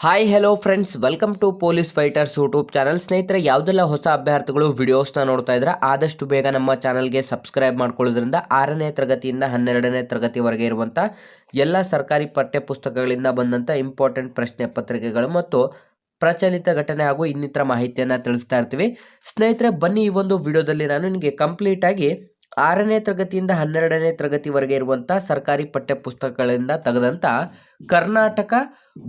Hi hello friends welcome to police fighters YouTube channel ಸ್ನೇಹಿತರೆ, ಯಾವುದೆಲ್ಲ ಹೊಸ ಅಭ್ಯರ್ಥಿಗಳು ವಿಡಿಯೋಸ್ನ ನೋಡ್ತಾ ಇದ್ರೆ ಆದಷ್ಟು ಬೇಗ ನಮ್ಮ ಚಾನಲ್ಗೆ ಸಬ್ಸ್ಕ್ರೈಬ್ ಮಾಡ್ಕೊಳ್ಳೋದ್ರಿಂದ ಆರನೇ ತರಗತಿಯಿಂದ ಹನ್ನೆರಡನೇ ತರಗತಿವರೆಗೆ ಇರುವಂಥ ಎಲ್ಲ ಸರ್ಕಾರಿ ಪಠ್ಯ ಪುಸ್ತಕಗಳಿಂದ ಬಂದಂಥ ಇಂಪಾರ್ಟೆಂಟ್ ಪ್ರಶ್ನೆ ಪತ್ರಿಕೆಗಳು ಮತ್ತು ಪ್ರಚಲಿತ ಘಟನೆ ಹಾಗೂ ಇನ್ನಿತರ ಮಾಹಿತಿಯನ್ನು ತಿಳಿಸ್ತಾ ಇರ್ತೀವಿ. ಸ್ನೇಹಿತರೆ, ಬನ್ನಿ ಈ ಒಂದು ವಿಡಿಯೋದಲ್ಲಿ ನಾನು ನಿಮಗೆ ಕಂಪ್ಲೀಟ್ ಆಗಿ ಆರನೇ ತರಗತಿಯಿಂದ ಹನ್ನೆರಡನೇ ತರಗತಿವರೆಗೆ ಇರುವಂಥ ಸರ್ಕಾರಿ ಪಠ್ಯಪುಸ್ತಕಗಳಿಂದ ತೆಗೆದಂಥ ಕರ್ನಾಟಕ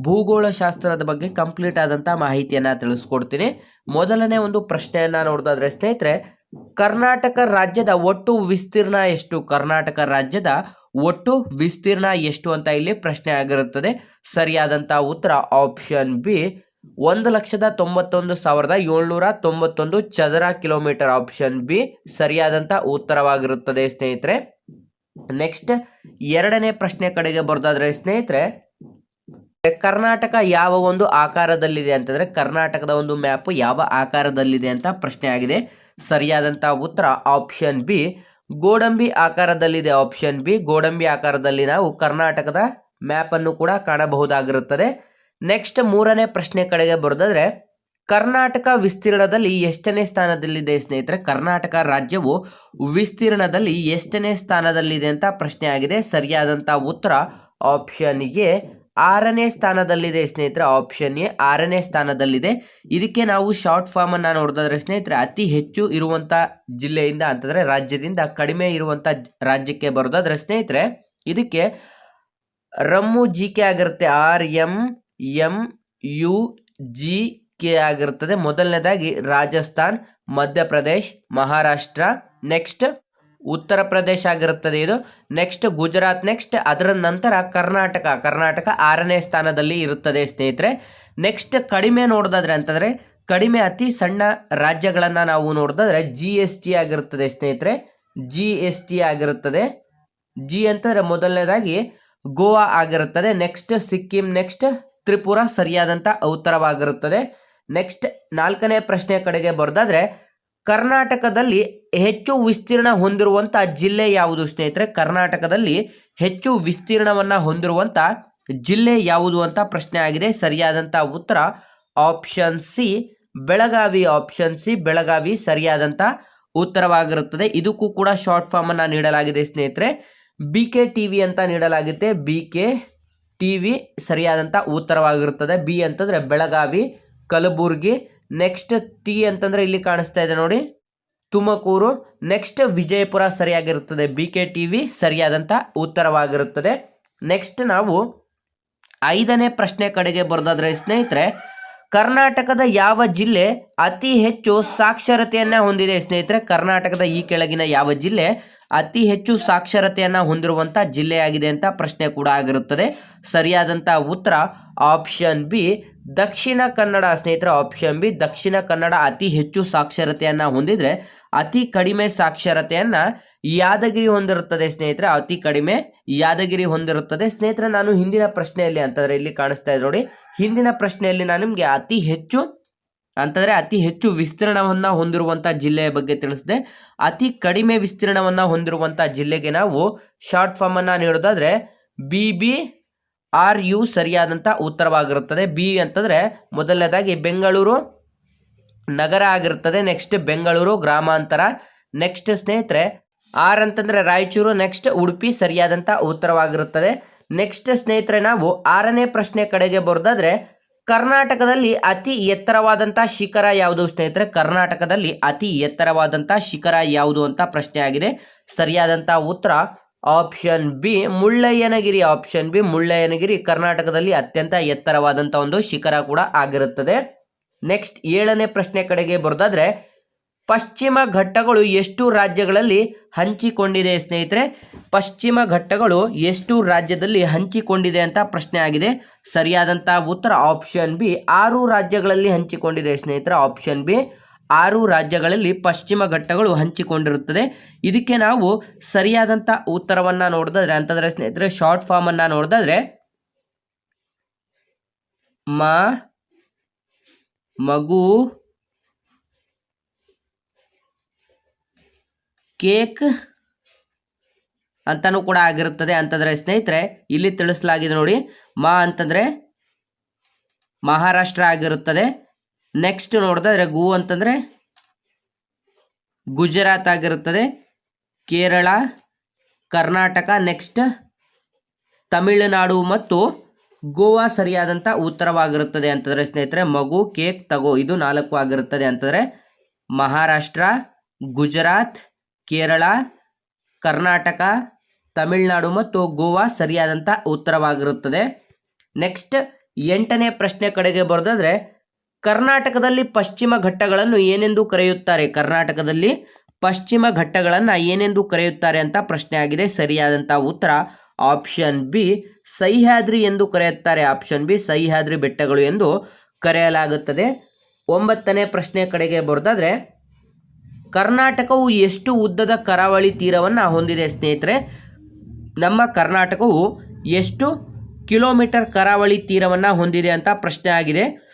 ಭೂಗೋಳಶಾಸ್ತ್ರದ ಬಗ್ಗೆ ಕಂಪ್ಲೀಟ್ ಆದಂಥ ಮಾಹಿತಿಯನ್ನು ತಿಳಿಸ್ಕೊಡ್ತೀನಿ. ಮೊದಲನೇ ಒಂದು ಪ್ರಶ್ನೆಯನ್ನು ನೋಡೋದಾದರೆ, ಸ್ನೇಹಿತರೆ, ಕರ್ನಾಟಕ ರಾಜ್ಯದ ಒಟ್ಟು ವಿಸ್ತೀರ್ಣ ಎಷ್ಟು? ಕರ್ನಾಟಕ ರಾಜ್ಯದ ಒಟ್ಟು ವಿಸ್ತೀರ್ಣ ಎಷ್ಟು ಅಂತ ಇಲ್ಲಿ ಪ್ರಶ್ನೆ ಆಗಿರುತ್ತದೆ. ಸರಿಯಾದಂಥ ಉತ್ತರ ಆಪ್ಷನ್ ಬಿ ಒಂದು ಲಕ್ಷದ ತೊಂಬತ್ತೊಂದು ಸಾವಿರದ ಏಳ್ನೂರ ತೊಂಬತ್ತೊಂದು ಚದರ ಕಿಲೋಮೀಟರ್ ಆಪ್ಷನ್ ಬಿ ಸರಿಯಾದಂಥ ಉತ್ತರವಾಗಿರುತ್ತದೆ, ಸ್ನೇಹಿತರೆ. ನೆಕ್ಸ್ಟ್, ಎರಡನೇ ಪ್ರಶ್ನೆ ಕಡೆಗೆ ಬರೋದಾದ್ರೆ, ಸ್ನೇಹಿತರೆ, ಕರ್ನಾಟಕ ಯಾವ ಒಂದು ಆಕಾರದಲ್ಲಿದೆ ಅಂತಂದ್ರೆ, ಕರ್ನಾಟಕದ ಒಂದು ಮ್ಯಾಪ್ ಯಾವ ಆಕಾರದಲ್ಲಿದೆ ಅಂತ ಪ್ರಶ್ನೆ ಆಗಿದೆ. ಸರಿಯಾದಂಥ ಉತ್ತರ ಆಪ್ಷನ್ ಬಿ, ಗೋಡಂಬಿ ಆಕಾರದಲ್ಲಿದೆ ಆಪ್ಷನ್ ಬಿ. ಗೋಡಂಬಿ ಆಕಾರದಲ್ಲಿ ನಾವು ಕರ್ನಾಟಕದ ಮ್ಯಾಪ್ ಅನ್ನು ಕೂಡ ಕಾಣಬಹುದಾಗಿರುತ್ತದೆ. ನೆಕ್ಸ್ಟ್ ಮೂರನೇ ಪ್ರಶ್ನೆ ಕಡೆಗೆ ಬರೋದಾದ್ರೆ, ಕರ್ನಾಟಕ ವಿಸ್ತೀರ್ಣದಲ್ಲಿ ಎಷ್ಟನೇ ಸ್ಥಾನದಲ್ಲಿದೆ ಸ್ನೇಹಿತರೆ? ಕರ್ನಾಟಕ ರಾಜ್ಯವು ವಿಸ್ತೀರ್ಣದಲ್ಲಿ ಎಷ್ಟನೇ ಸ್ಥಾನದಲ್ಲಿದೆ ಅಂತ ಪ್ರಶ್ನೆ ಆಗಿದೆ. ಸರಿಯಾದಂಥ ಉತ್ತರ ಆಪ್ಷನ್ ಎ, ಆರನೇ ಸ್ಥಾನದಲ್ಲಿದೆ ಸ್ನೇಹಿತರೆ. ಆಪ್ಷನ್ ಎ, ಆರನೇ ಸ್ಥಾನದಲ್ಲಿದೆ. ಇದಕ್ಕೆ ನಾವು ಶಾರ್ಟ್ ಫಾರ್ಮ್ ಅನ್ನ ನೋಡಿದ್ರೆ ಸ್ನೇಹಿತರೆ, ಅತಿ ಹೆಚ್ಚು ಇರುವಂತ ಜಿಲ್ಲೆಯಿಂದ ಅಂತಂದ್ರೆ ರಾಜ್ಯದಿಂದ ಕಡಿಮೆ ಇರುವಂತ ರಾಜ್ಯಕ್ಕೆ ಬರೋದಾದ್ರೆ ಸ್ನೇಹಿತರೆ, ಇದಕ್ಕೆ ರಮ್ಮು ಜಿ ಕೆ ಆಗಿರುತ್ತೆ. R M M U G K ಆಗಿರುತ್ತದೆ. ಮೊದಲನೇದಾಗಿ ರಾಜಸ್ಥಾನ್, ಮಧ್ಯಪ್ರದೇಶ್, ಮಹಾರಾಷ್ಟ್ರ, ನೆಕ್ಸ್ಟ್ ಉತ್ತರ ಪ್ರದೇಶ ಆಗಿರುತ್ತದೆ ಇದು. ನೆಕ್ಸ್ಟ್ ಗುಜರಾತ್, ನೆಕ್ಸ್ಟ್ ಅದರ ನಂತರ ಕರ್ನಾಟಕ. ಕರ್ನಾಟಕ ಆರನೇ ಸ್ಥಾನದಲ್ಲಿ ಇರುತ್ತದೆ ಸ್ನೇಹಿತರೆ. ನೆಕ್ಸ್ಟ್ ಕಡಿಮೆ ನೋಡೋದಾದ್ರೆ ಅಂತಂದರೆ ಕಡಿಮೆ ಅತಿ ಸಣ್ಣ ರಾಜ್ಯಗಳನ್ನು ನಾವು ನೋಡಿದ್ರೆ ಜಿ ಎಸ್ ಟಿ ಆಗಿರುತ್ತದೆ ಸ್ನೇಹಿತರೆ. ಜಿ ಎಸ್ ಟಿ ಆಗಿರುತ್ತದೆ. ಜಿ ಅಂತಂದರೆ ಮೊದಲನೇದಾಗಿ ಗೋವಾ ಆಗಿರುತ್ತದೆ. ನೆಕ್ಸ್ಟ್ ಸಿಕ್ಕಿಂ, ನೆಕ್ಸ್ಟ್ ತ್ರಿಪುರ ಸರಿಯಾದಂಥ ಉತ್ತರವಾಗಿರುತ್ತದೆ. ನೆಕ್ಸ್ಟ್ ನಾಲ್ಕನೇ ಪ್ರಶ್ನೆ ಕಡೆಗೆ ಬರೋದಾದ್ರೆ, ಕರ್ನಾಟಕದಲ್ಲಿ ಹೆಚ್ಚು ವಿಸ್ತೀರ್ಣ ಹೊಂದಿರುವಂಥ ಜಿಲ್ಲೆ ಯಾವುದು ಸ್ನೇಹಿತರೆ? ಕರ್ನಾಟಕದಲ್ಲಿ ಹೆಚ್ಚು ವಿಸ್ತೀರ್ಣವನ್ನು ಹೊಂದಿರುವಂಥ ಜಿಲ್ಲೆ ಯಾವುದು ಅಂತ ಪ್ರಶ್ನೆ ಆಗಿದೆ. ಸರಿಯಾದಂಥ ಉತ್ತರ option C Belagavi option C Belagavi ಸರಿಯಾದಂಥ ಉತ್ತರವಾಗಿರುತ್ತದೆ. ಇದಕ್ಕೂ ಕೂಡ ಶಾರ್ಟ್ ಫಾರ್ಮ್ ಅನ್ನ ನೀಡಲಾಗಿದೆ ಸ್ನೇಹಿತರೆ. ಬಿ ಕೆ ಟಿ ವಿ ಅಂತ ನೀಡಲಾಗುತ್ತೆ. ಬಿ ಕೆ ಟಿ ವಿ ಸರಿಯಾದಂಥ ಉತ್ತರವಾಗಿರುತ್ತದೆ. ಬಿ ಅಂತಂದರೆ ಬೆಳಗಾವಿ, ಕಲಬುರ್ಗಿ ನೆಕ್ಸ್ಟ್ ಟಿ ಅಂತಂದರೆ ಇಲ್ಲಿ ಕಾಣಿಸ್ತಾ ಇದೆ ನೋಡಿ. ತುಮಕೂರು ನೆಕ್ಸ್ಟ್ ವಿಜಯಪುರ ಸರಿಯಾಗಿರುತ್ತದೆ. ಬಿ ಕೆ ಟಿ ವಿ ಸರಿಯಾದಂಥ ಉತ್ತರವಾಗಿರುತ್ತದೆ. ನೆಕ್ಸ್ಟ್ ನಾವು ಐದನೇ ಪ್ರಶ್ನೆ ಕಡೆಗೆ ಬರೆದಾದ್ರೆ ಸ್ನೇಹಿತರೆ, ಕರ್ನಾಟಕದ ಯಾವ ಜಿಲ್ಲೆ ಅತಿ ಹೆಚ್ಚು ಸಾಕ್ಷರತೆಯನ್ನು ಹೊಂದಿದೆ? ಸ್ನೇಹಿತರೆ, ಕರ್ನಾಟಕದ ಈ ಕೆಳಗಿನ ಯಾವ ಜಿಲ್ಲೆ ಅತಿ ಹೆಚ್ಚು ಸಾಕ್ಷರತೆಯನ್ನು ಹೊಂದಿರುವಂಥ ಜಿಲ್ಲೆಯಾಗಿದೆ ಅಂತ ಪ್ರಶ್ನೆ ಕೂಡ ಆಗಿರುತ್ತದೆ. ಸರಿಯಾದಂಥ ಉತ್ತರ ಆಪ್ಷನ್ ಬಿ, ದಕ್ಷಿಣ ಕನ್ನಡ ಸ್ನೇಹಿತರ, ಆಪ್ಷನ್ ಬಿ, ದಕ್ಷಿಣ ಕನ್ನಡ ಅತಿ ಹೆಚ್ಚು ಸಾಕ್ಷರತೆಯನ್ನು ಹೊಂದಿದ್ರೆ ಅತಿ ಕಡಿಮೆ ಸಾಕ್ಷರತೆಯನ್ನು ಯಾದಗಿರಿ ಹೊಂದಿರುತ್ತದೆ ಸ್ನೇಹಿತರೆ, ಅತಿ ಕಡಿಮೆ ಯಾದಗಿರಿ ಹೊಂದಿರುತ್ತದೆ. ಸ್ನೇಹಿತರೆ, ನಾನು ಹಿಂದಿನ ಪ್ರಶ್ನೆಯಲ್ಲಿ ಅಂತಂದರೆ ಇಲ್ಲಿ ಕಾಣಿಸ್ತಾ ಇದೆ ನೋಡಿ. ಹಿಂದಿನ ಪ್ರಶ್ನೆಯಲ್ಲಿ ನಾನು ನಿಮಗೆ ಅತಿ ಹೆಚ್ಚು ಅಂತಂದರೆ ಅತಿ ಹೆಚ್ಚು ವಿಸ್ತೀರ್ಣವನ್ನು ಹೊಂದಿರುವಂಥ ಜಿಲ್ಲೆಯ ಬಗ್ಗೆ ತಿಳಿಸಿದೆ. ಅತಿ ಕಡಿಮೆ ವಿಸ್ತೀರ್ಣವನ್ನು ಹೊಂದಿರುವಂಥ ಜಿಲ್ಲೆಗೆ ನಾವು ಶಾರ್ಟ್ ಫಾರ್ಮನ್ನು ನೀಡೋದಾದರೆ ಬಿ ಬಿ ಆರ್ ಯು ಸರಿಯಾದಂಥ ಉತ್ತರವಾಗಿರುತ್ತದೆ. ಬಿ ಅಂತಂದರೆ ಮೊದಲನೇದಾಗಿ ಬೆಂಗಳೂರು, ನಗರ ಆಗಿರುತ್ತದೆ. ನೆಕ್ಸ್ಟ್ ಬೆಂಗಳೂರು, ಗ್ರಾಮಾಂತರ. ನೆಕ್ಸ್ಟ್ ಸ್ನೇಹಿತರೆ ಆರ್ ಅಂತಂದರೆ ರಾಯಚೂರು. ನೆಕ್ಸ್ಟ್ ಉಡುಪಿ ಸರಿಯಾದಂಥ ಉತ್ತರವಾಗಿರುತ್ತದೆ. ನೆಕ್ಸ್ಟ್ ಸ್ನೇಹಿತರೆ, ನಾವು ಆರನೇ ಪ್ರಶ್ನೆ ಕಡೆಗೆ ಬರೋದಾದ್ರೆ ಕರ್ನಾಟಕದಲ್ಲಿ ಅತಿ ಎತ್ತರವಾದಂಥ ಶಿಖರ ಯಾವುದು ಸ್ನೇಹಿತರೆ? ಕರ್ನಾಟಕದಲ್ಲಿ ಅತಿ ಎತ್ತರವಾದಂಥ ಶಿಖರ ಯಾವುದು ಅಂತ ಪ್ರಶ್ನೆ ಆಗಿದೆ. ಸರಿಯಾದಂಥ ಉತ್ತರ option B, Mullayanagiri. Option B, Mullayanagiri ಕರ್ನಾಟಕದಲ್ಲಿ ಅತ್ಯಂತ ಎತ್ತರವಾದಂಥ ಒಂದು ಶಿಖರ ಕೂಡ ಆಗಿರುತ್ತದೆ. ನೆಕ್ಸ್ಟ್ ಏಳನೇ ಪ್ರಶ್ನೆ ಕಡೆಗೆ ಬರೋದಾದ್ರೆ ಪಶ್ಚಿಮ ಘಟ್ಟಗಳು ಎಷ್ಟು ರಾಜ್ಯಗಳಲ್ಲಿ ಹಂಚಿಕೊಂಡಿದೆ ಸ್ನೇಹಿತರೆ? ಪಶ್ಚಿಮ ಘಟ್ಟಗಳು ಎಷ್ಟು ರಾಜ್ಯದಲ್ಲಿ ಹಂಚಿಕೊಂಡಿದೆ ಅಂತ ಪ್ರಶ್ನೆ ಆಗಿದೆ. ಸರಿಯಾದಂಥ ಉತ್ತರ ಆಪ್ಷನ್ ಬಿ, ಆರು ರಾಜ್ಯಗಳಲ್ಲಿ ಹಂಚಿಕೊಂಡಿದೆ ಸ್ನೇಹಿತರೆ ಆಪ್ಷನ್ ಬಿ. ಆರು ರಾಜ್ಯಗಳಲ್ಲಿ ಪಶ್ಚಿಮ ಘಟ್ಟಗಳು ಹಂಚಿಕೊಂಡಿರುತ್ತದೆ. ಇದಕ್ಕೆ ನಾವು ಸರಿಯಾದಂಥ ಉತ್ತರವನ್ನು ನೋಡಿದ್ರೆ ಅಂತಂದರೆ ಸ್ನೇಹಿತರೆ ಶಾರ್ಟ್ ಫಾರ್ಮನ್ನು ನೋಡಿದ್ರೆ ಮ, ಮಗು ಕೇಕ್ ಅಂತಲೂ ಕೂಡ ಆಗಿರುತ್ತದೆ ಅಂತಂದರೆ ಸ್ನೇಹಿತರೆ, ಇಲ್ಲಿ ತಿಳಿಸಲಾಗಿದೆ ನೋಡಿ, ಮಾ ಅಂತಂದರೆ ಮಹಾರಾಷ್ಟ್ರ ಆಗಿರುತ್ತದೆ. ನೆಕ್ಸ್ಟ್ ನೋಡಿದ್ರೆ ಗು ಅಂತಂದರೆ ಗುಜರಾತ್ ಆಗಿರುತ್ತದೆ. ಕೇರಳ, ಕರ್ನಾಟಕ ನೆಕ್ಸ್ಟ್ ತಮಿಳುನಾಡು ಮತ್ತು ಗೋವಾ ಸರಿಯಾದಂಥ ಉತ್ತರವಾಗಿರುತ್ತದೆ ಅಂತಂದರೆ ಸ್ನೇಹಿತರೆ, ಮಗು, ಕೇಕ್, ತಗೋ, ಇದು ನಾಲ್ಕು ಆಗಿರುತ್ತದೆ ಅಂತಂದರೆ ಮಹಾರಾಷ್ಟ್ರ, ಗುಜರಾತ್ ಕೇರಳ, ಕರ್ನಾಟಕ, ತಮಿಳುನಾಡು ಮತ್ತು ಗೋವಾ ಸರಿಯಾದಂಥ ಉತ್ತರವಾಗಿರುತ್ತದೆ. ನೆಕ್ಸ್ಟ್, ಎಂಟನೇ ಪ್ರಶ್ನೆ ಕಡೆಗೆ ಬರೋದಾದರೆ, ಕರ್ನಾಟಕದಲ್ಲಿ ಪಶ್ಚಿಮ ಘಟ್ಟಗಳನ್ನು ಏನೆಂದು ಕರೆಯುತ್ತಾರೆ? ಕರ್ನಾಟಕದಲ್ಲಿ ಪಶ್ಚಿಮ ಘಟ್ಟಗಳನ್ನು ಏನೆಂದು ಕರೆಯುತ್ತಾರೆ ಅಂತ ಪ್ರಶ್ನೆ ಆಗಿದೆ. ಸರಿಯಾದಂಥ ಉತ್ತರ ಆಪ್ಷನ್ ಬಿ, ಸಹ್ಯಾದ್ರಿ ಎಂದು ಕರೆಯುತ್ತಾರೆ. ಆಪ್ಷನ್ ಬಿ, ಸಹ್ಯಾದ್ರಿ ಬೆಟ್ಟಗಳು ಎಂದು ಕರೆಯಲಾಗುತ್ತದೆ. ಒಂಬತ್ತನೇ ಪ್ರಶ್ನೆ ಕಡೆಗೆ ಬರೋದಾದ್ರೆ ಕರ್ನಾಟಕವು ಎಷ್ಟು ಉದ್ದದ ಕರಾವಳಿ ತೀರವನ್ನು ಹೊಂದಿದೆ ಸ್ನೇಹಿತರೆ? ನಮ್ಮ ಕರ್ನಾಟಕವು ಎಷ್ಟು ಕಿಲೋಮೀಟರ್ ಕರಾವಳಿ ತೀರವನ್ನು ಹೊಂದಿದೆ ಅಂತ ಪ್ರಶ್ನೆ ಆಗಿದೆ.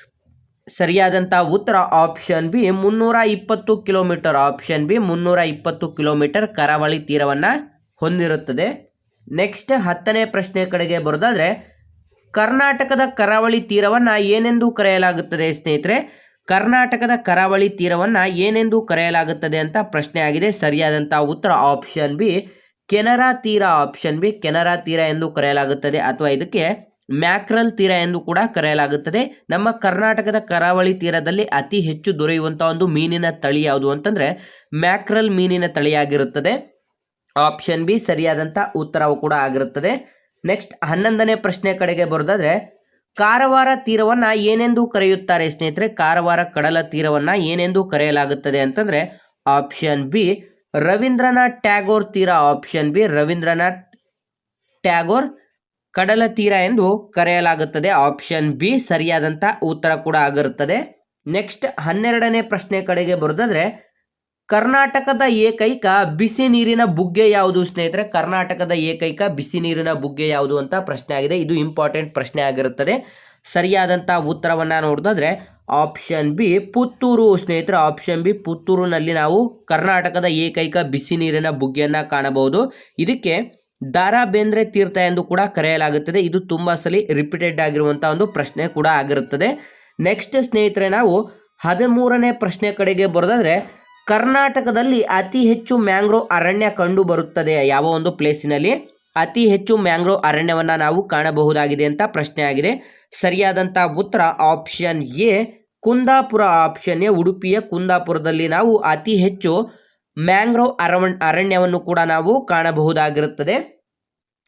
ಸರಿಯಾದಂಥ ಉತ್ತರ ಆಪ್ಷನ್ ಬಿ, ಮುನ್ನೂರ ಇಪ್ಪತ್ತು ಕಿಲೋಮೀಟರ್ ಆಪ್ಷನ್ ಬಿ, ಮುನ್ನೂರ ಇಪ್ಪತ್ತು ಕಿಲೋಮೀಟರ್ ಕರಾವಳಿ ತೀರವನ್ನು ಹೊಂದಿರುತ್ತದೆ. ನೆಕ್ಸ್ಟ್ ಹತ್ತನೇ ಪ್ರಶ್ನೆ ಕಡೆಗೆ ಬರೋದಾದರೆ, ಕರ್ನಾಟಕದ ಕರಾವಳಿ ತೀರವನ್ನು ಏನೆಂದು ಕರೆಯಲಾಗುತ್ತದೆ ಸ್ನೇಹಿತರೆ? ಕರ್ನಾಟಕದ ಕರಾವಳಿ ತೀರವನ್ನು ಏನೆಂದು ಕರೆಯಲಾಗುತ್ತದೆ ಅಂತ ಪ್ರಶ್ನೆ ಆಗಿದೆ. ಸರಿಯಾದಂಥ ಉತ್ತರ ಆಪ್ಷನ್ ಬಿ ಕೆನರಾ ತೀರ ಆಪ್ಷನ್ ಬಿ ಕೆನರಾ ತೀರ ಎಂದು ಕರೆಯಲಾಗುತ್ತದೆ ಅಥವಾ ಇದಕ್ಕೆ ಮ್ಯಾಕ್ರಲ್ ತೀರ ಎಂದು ಕೂಡ ಕರೆಯಲಾಗುತ್ತದೆ. ನಮ್ಮ ಕರ್ನಾಟಕದ ಕರಾವಳಿ ತೀರದಲ್ಲಿ ಅತಿ ಹೆಚ್ಚು ದೊರೆಯುವಂಥ ಒಂದು ಮೀನಿನ ತಳಿ ಯಾವುದು ಅಂತಂದರೆ ಮ್ಯಾಕ್ರಲ್ ಮೀನಿನ ತಳಿಯಾಗಿರುತ್ತದೆ. ಆಪ್ಷನ್ ಬಿ ಸರಿಯಾದಂಥ ಉತ್ತರವು ಕೂಡ ಆಗಿರುತ್ತದೆ. ನೆಕ್ಸ್ಟ್ ಹನ್ನೊಂದನೇ ಪ್ರಶ್ನೆ ಕಡೆಗೆ ಬರೋದಾದ್ರೆ ಕಾರವಾರ ತೀರವನ್ನು ಏನೆಂದು ಕರೆಯುತ್ತಾರೆ ಸ್ನೇಹಿತರೆ? ಕಾರವಾರ ಕಡಲ ತೀರವನ್ನು ಏನೆಂದು ಕರೆಯಲಾಗುತ್ತದೆ ಅಂತಂದರೆ ಆಪ್ಷನ್ ಬಿ ರವೀಂದ್ರನಾಥ್ ಟ್ಯಾಗೋರ್ ತೀರ ಆಪ್ಷನ್ ಬಿ ರವೀಂದ್ರನಾಥ್ ಟ್ಯಾಗೋರ್ ಕಡಲ ತೀರ ಎಂದು ಕರೆಯಲಾಗುತ್ತದೆ. ಆಪ್ಷನ್ ಬಿ ಸರಿಯಾದಂಥ ಉತ್ತರ ಕೂಡ ಆಗಿರುತ್ತದೆ. ನೆಕ್ಸ್ಟ್ ಹನ್ನೆರಡನೇ ಪ್ರಶ್ನೆ ಕಡೆಗೆ ಬರೋದಾದ್ರೆ ಕರ್ನಾಟಕದ ಏಕೈಕ ಬಿಸಿ ನೀರಿನ ಬುಗ್ಗೆ ಯಾವುದು ಸ್ನೇಹಿತರೆ? ಕರ್ನಾಟಕದ ಏಕೈಕ ಬಿಸಿ ನೀರಿನ ಬುಗ್ಗೆ ಯಾವುದು ಅಂತ ಪ್ರಶ್ನೆ ಆಗಿದೆ. ಇದು ಇಂಪಾರ್ಟೆಂಟ್ ಪ್ರಶ್ನೆ ಆಗಿರುತ್ತದೆ. ಸರಿಯಾದಂಥ ಉತ್ತರವನ್ನು ನೋಡಿದ್ರೆ ಆಪ್ಷನ್ ಬಿ, ಪುತ್ತೂರು. ಸ್ನೇಹಿತರೆ, ಆಪ್ಷನ್ ಬಿ, ಪುತ್ತೂರಿನಲ್ಲಿ ನಾವು ಕರ್ನಾಟಕದ ಏಕೈಕ ಬಿಸಿ ನೀರಿನ ಬುಗ್ಗೆಯನ್ನು ಕಾಣಬಹುದು. ಇದಕ್ಕೆ ದಾರಾ ಬೇಂದ್ರೆ ತೀರ್ಥ ಎಂದು ಕೂಡ ಕರೆಯಲಾಗುತ್ತದೆ. ಇದು ತುಂಬ ಸಲ ರಿಪೀಟೆಡ್ ಆಗಿರುವಂಥ ಒಂದು ಪ್ರಶ್ನೆ ಕೂಡ ಆಗಿರುತ್ತದೆ. ನೆಕ್ಸ್ಟ್ ಸ್ನೇಹಿತರೆ, ನಾವು ಹದಿಮೂರನೇ ಪ್ರಶ್ನೆ ಕಡೆಗೆ ಬರೋದಾದ್ರೆ ಕರ್ನಾಟಕದಲ್ಲಿ ಅತಿ ಹೆಚ್ಚು ಮ್ಯಾಂಗ್ರೋವ್ ಅರಣ್ಯ ಕಂಡು ಬರುತ್ತದೆ ಯಾವ ಒಂದು ಪ್ಲೇಸಿನಲ್ಲಿ? ಅತಿ ಹೆಚ್ಚು ಮ್ಯಾಂಗ್ರೋವ್ ಅರಣ್ಯವನ್ನು ನಾವು ಕಾಣಬಹುದಾಗಿದೆ ಅಂತ ಪ್ರಶ್ನೆ ಆಗಿದೆ ಸರಿಯಾದಂಥ ಉತ್ತರ option A, Kundapura option A, ಉಡುಪಿಯ ಕುಂದಾಪುರದಲ್ಲಿ ನಾವು ಅತಿ ಹೆಚ್ಚು ಮ್ಯಾಂಗ್ರೋವ್ ಅರವಣ್, ಅರಣ್ಯವನ್ನು ಕೂಡ ನಾವು ಕಾಣಬಹುದಾಗಿರುತ್ತದೆ.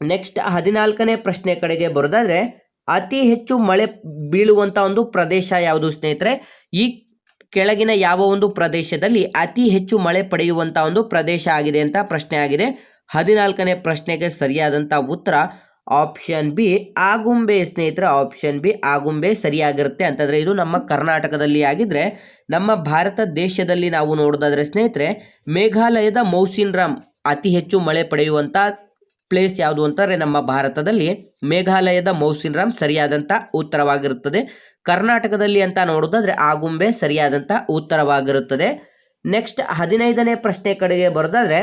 ನೆಕ್ಸ್ಟ್ ಹದಿನಾಲ್ಕನೇ ಪ್ರಶ್ನೆ ಕಡೆಗೆ ಬರೋದಾದರೆ, ಅತಿ ಹೆಚ್ಚು ಮಳೆ ಬೀಳುವಂಥ ಒಂದು ಪ್ರದೇಶ ಯಾವುದು ಸ್ನೇಹಿತರೆ? ಈ ಕೆಳಗಿನ ಯಾವ ಒಂದು ಪ್ರದೇಶದಲ್ಲಿ ಅತಿ ಹೆಚ್ಚು ಮಳೆ ಪಡೆಯುವಂಥ ಒಂದು ಪ್ರದೇಶ ಆಗಿದೆ ಅಂತ ಪ್ರಶ್ನೆ ಆಗಿದೆ. ಹದಿನಾಲ್ಕನೇ ಪ್ರಶ್ನೆಗೆ ಸರಿಯಾದಂಥ ಉತ್ತರ ಆಪ್ಷನ್ ಬಿ, ಆಗುಂಬೆ ಸ್ನೇಹಿತರೆ, ಆಪ್ಷನ್ ಬಿ, ಆಗುಂಬೆ ಸರಿಯಾಗಿರುತ್ತೆ ಅಂತಂದರೆ ಇದು ನಮ್ಮ ಕರ್ನಾಟಕದಲ್ಲಿ ಆಗಿದ್ರೆ ನಮ್ಮ ಭಾರತ ದೇಶದಲ್ಲಿ ನಾವು ನೋಡೋದಾದ್ರೆ ಸ್ನೇಹಿತರೆ, ಮೇಘಾಲಯದ ಮೌಸಿನ್ ರಾಮ್ ಅತಿ ಹೆಚ್ಚು ಮಳೆ ಪಡೆಯುವಂಥ ಪ್ಲೇಸ್ ಯಾವುದು ಅಂತಂದರೆ ನಮ್ಮ ಭಾರತದಲ್ಲಿ ಮೇಘಾಲಯದ ಮೌಸಿನ್ ರಾಮ್ ಸರಿಯಾದಂಥ ಉತ್ತರವಾಗಿರುತ್ತದೆ. ಕರ್ನಾಟಕದಲ್ಲಿ ಅಂತ ನೋಡೋದಾದ್ರೆ ಆಗುಂಬೆ ಸರಿಯಾದಂಥ ಉತ್ತರವಾಗಿರುತ್ತದೆ. ನೆಕ್ಸ್ಟ್ ಹದಿನೈದನೇ ಪ್ರಶ್ನೆ ಕಡೆಗೆ ಬರೋದಾದ್ರೆ,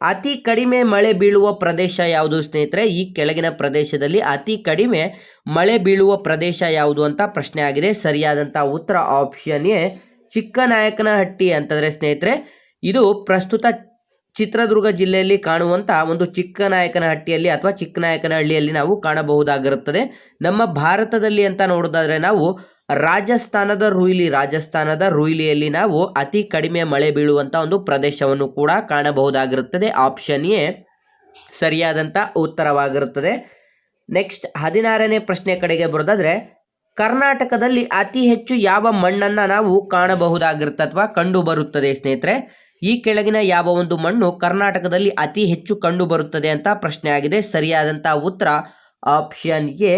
ಅತಿ ಕಡಿಮೆ ಮಳೆ ಬೀಳುವ ಪ್ರದೇಶ ಯಾವುದು ಸ್ನೇಹಿತರೆ? ಈ ಕೆಳಗಿನ ಪ್ರದೇಶದಲ್ಲಿ ಅತಿ ಕಡಿಮೆ ಮಳೆ ಬೀಳುವ ಪ್ರದೇಶ ಯಾವುದು ಅಂತ ಪ್ರಶ್ನೆ ಆಗಿದೆ. ಸರಿಯಾದಂಥ ಉತ್ತರ ಆಪ್ಷನ್ ಎ ಚಿಕ್ಕನಾಯಕನಹಟ್ಟಿ ಅಂತಂದರೆ ಸ್ನೇಹಿತರೆ, ಇದು ಪ್ರಸ್ತುತ ಚಿತ್ರದುರ್ಗ ಜಿಲ್ಲೆಯಲ್ಲಿ ಕಾಣುವಂಥ ಒಂದು ಚಿಕ್ಕನಾಯಕನಹಟ್ಟಿಯಲ್ಲಿ ಅಥವಾ ಚಿಕ್ಕನಾಯಕನಹಳ್ಳಿಯಲ್ಲಿ ನಾವು ಕಾಣಬಹುದಾಗಿರುತ್ತದೆ. ನಮ್ಮ ಭಾರತದಲ್ಲಿ ಅಂತ ನೋಡೋದಾದ್ರೆ ನಾವು ರಾಜಸ್ಥಾನದ ರುಯ್ಲಿ, ರಾಜಸ್ಥಾನದ ರುಯ್ಲಿಯಲ್ಲಿ ನಾವು ಅತಿ ಕಡಿಮೆ ಮಳೆ ಬೀಳುವಂಥ ಒಂದು ಪ್ರದೇಶವನ್ನು ಕೂಡ ಕಾಣಬಹುದಾಗಿರುತ್ತದೆ. ಆಪ್ಷನ್ ಎ ಸರಿಯಾದಂಥ ಉತ್ತರವಾಗಿರುತ್ತದೆ. ನೆಕ್ಸ್ಟ್ ಹದಿನಾರನೇ ಪ್ರಶ್ನೆ ಕಡೆಗೆ ಬರೋದಾದ್ರೆ, ಕರ್ನಾಟಕದಲ್ಲಿ ಅತಿ ಹೆಚ್ಚು ಯಾವ ಮಣ್ಣನ್ನು ನಾವು ಕಾಣಬಹುದಾಗಿರುತ್ತೆ ಅಥವಾ ಕಂಡು ಬರುತ್ತದೆ ಸ್ನೇಹಿತರೆ? ಈ ಕೆಳಗಿನ ಯಾವ ಒಂದು ಮಣ್ಣು ಕರ್ನಾಟಕದಲ್ಲಿ ಅತಿ ಹೆಚ್ಚು ಕಂಡು ಬರುತ್ತದೆ ಅಂತ ಪ್ರಶ್ನೆ ಆಗಿದೆ. ಸರಿಯಾದಂಥ ಉತ್ತರ ಆಪ್ಷನ್ ಎ.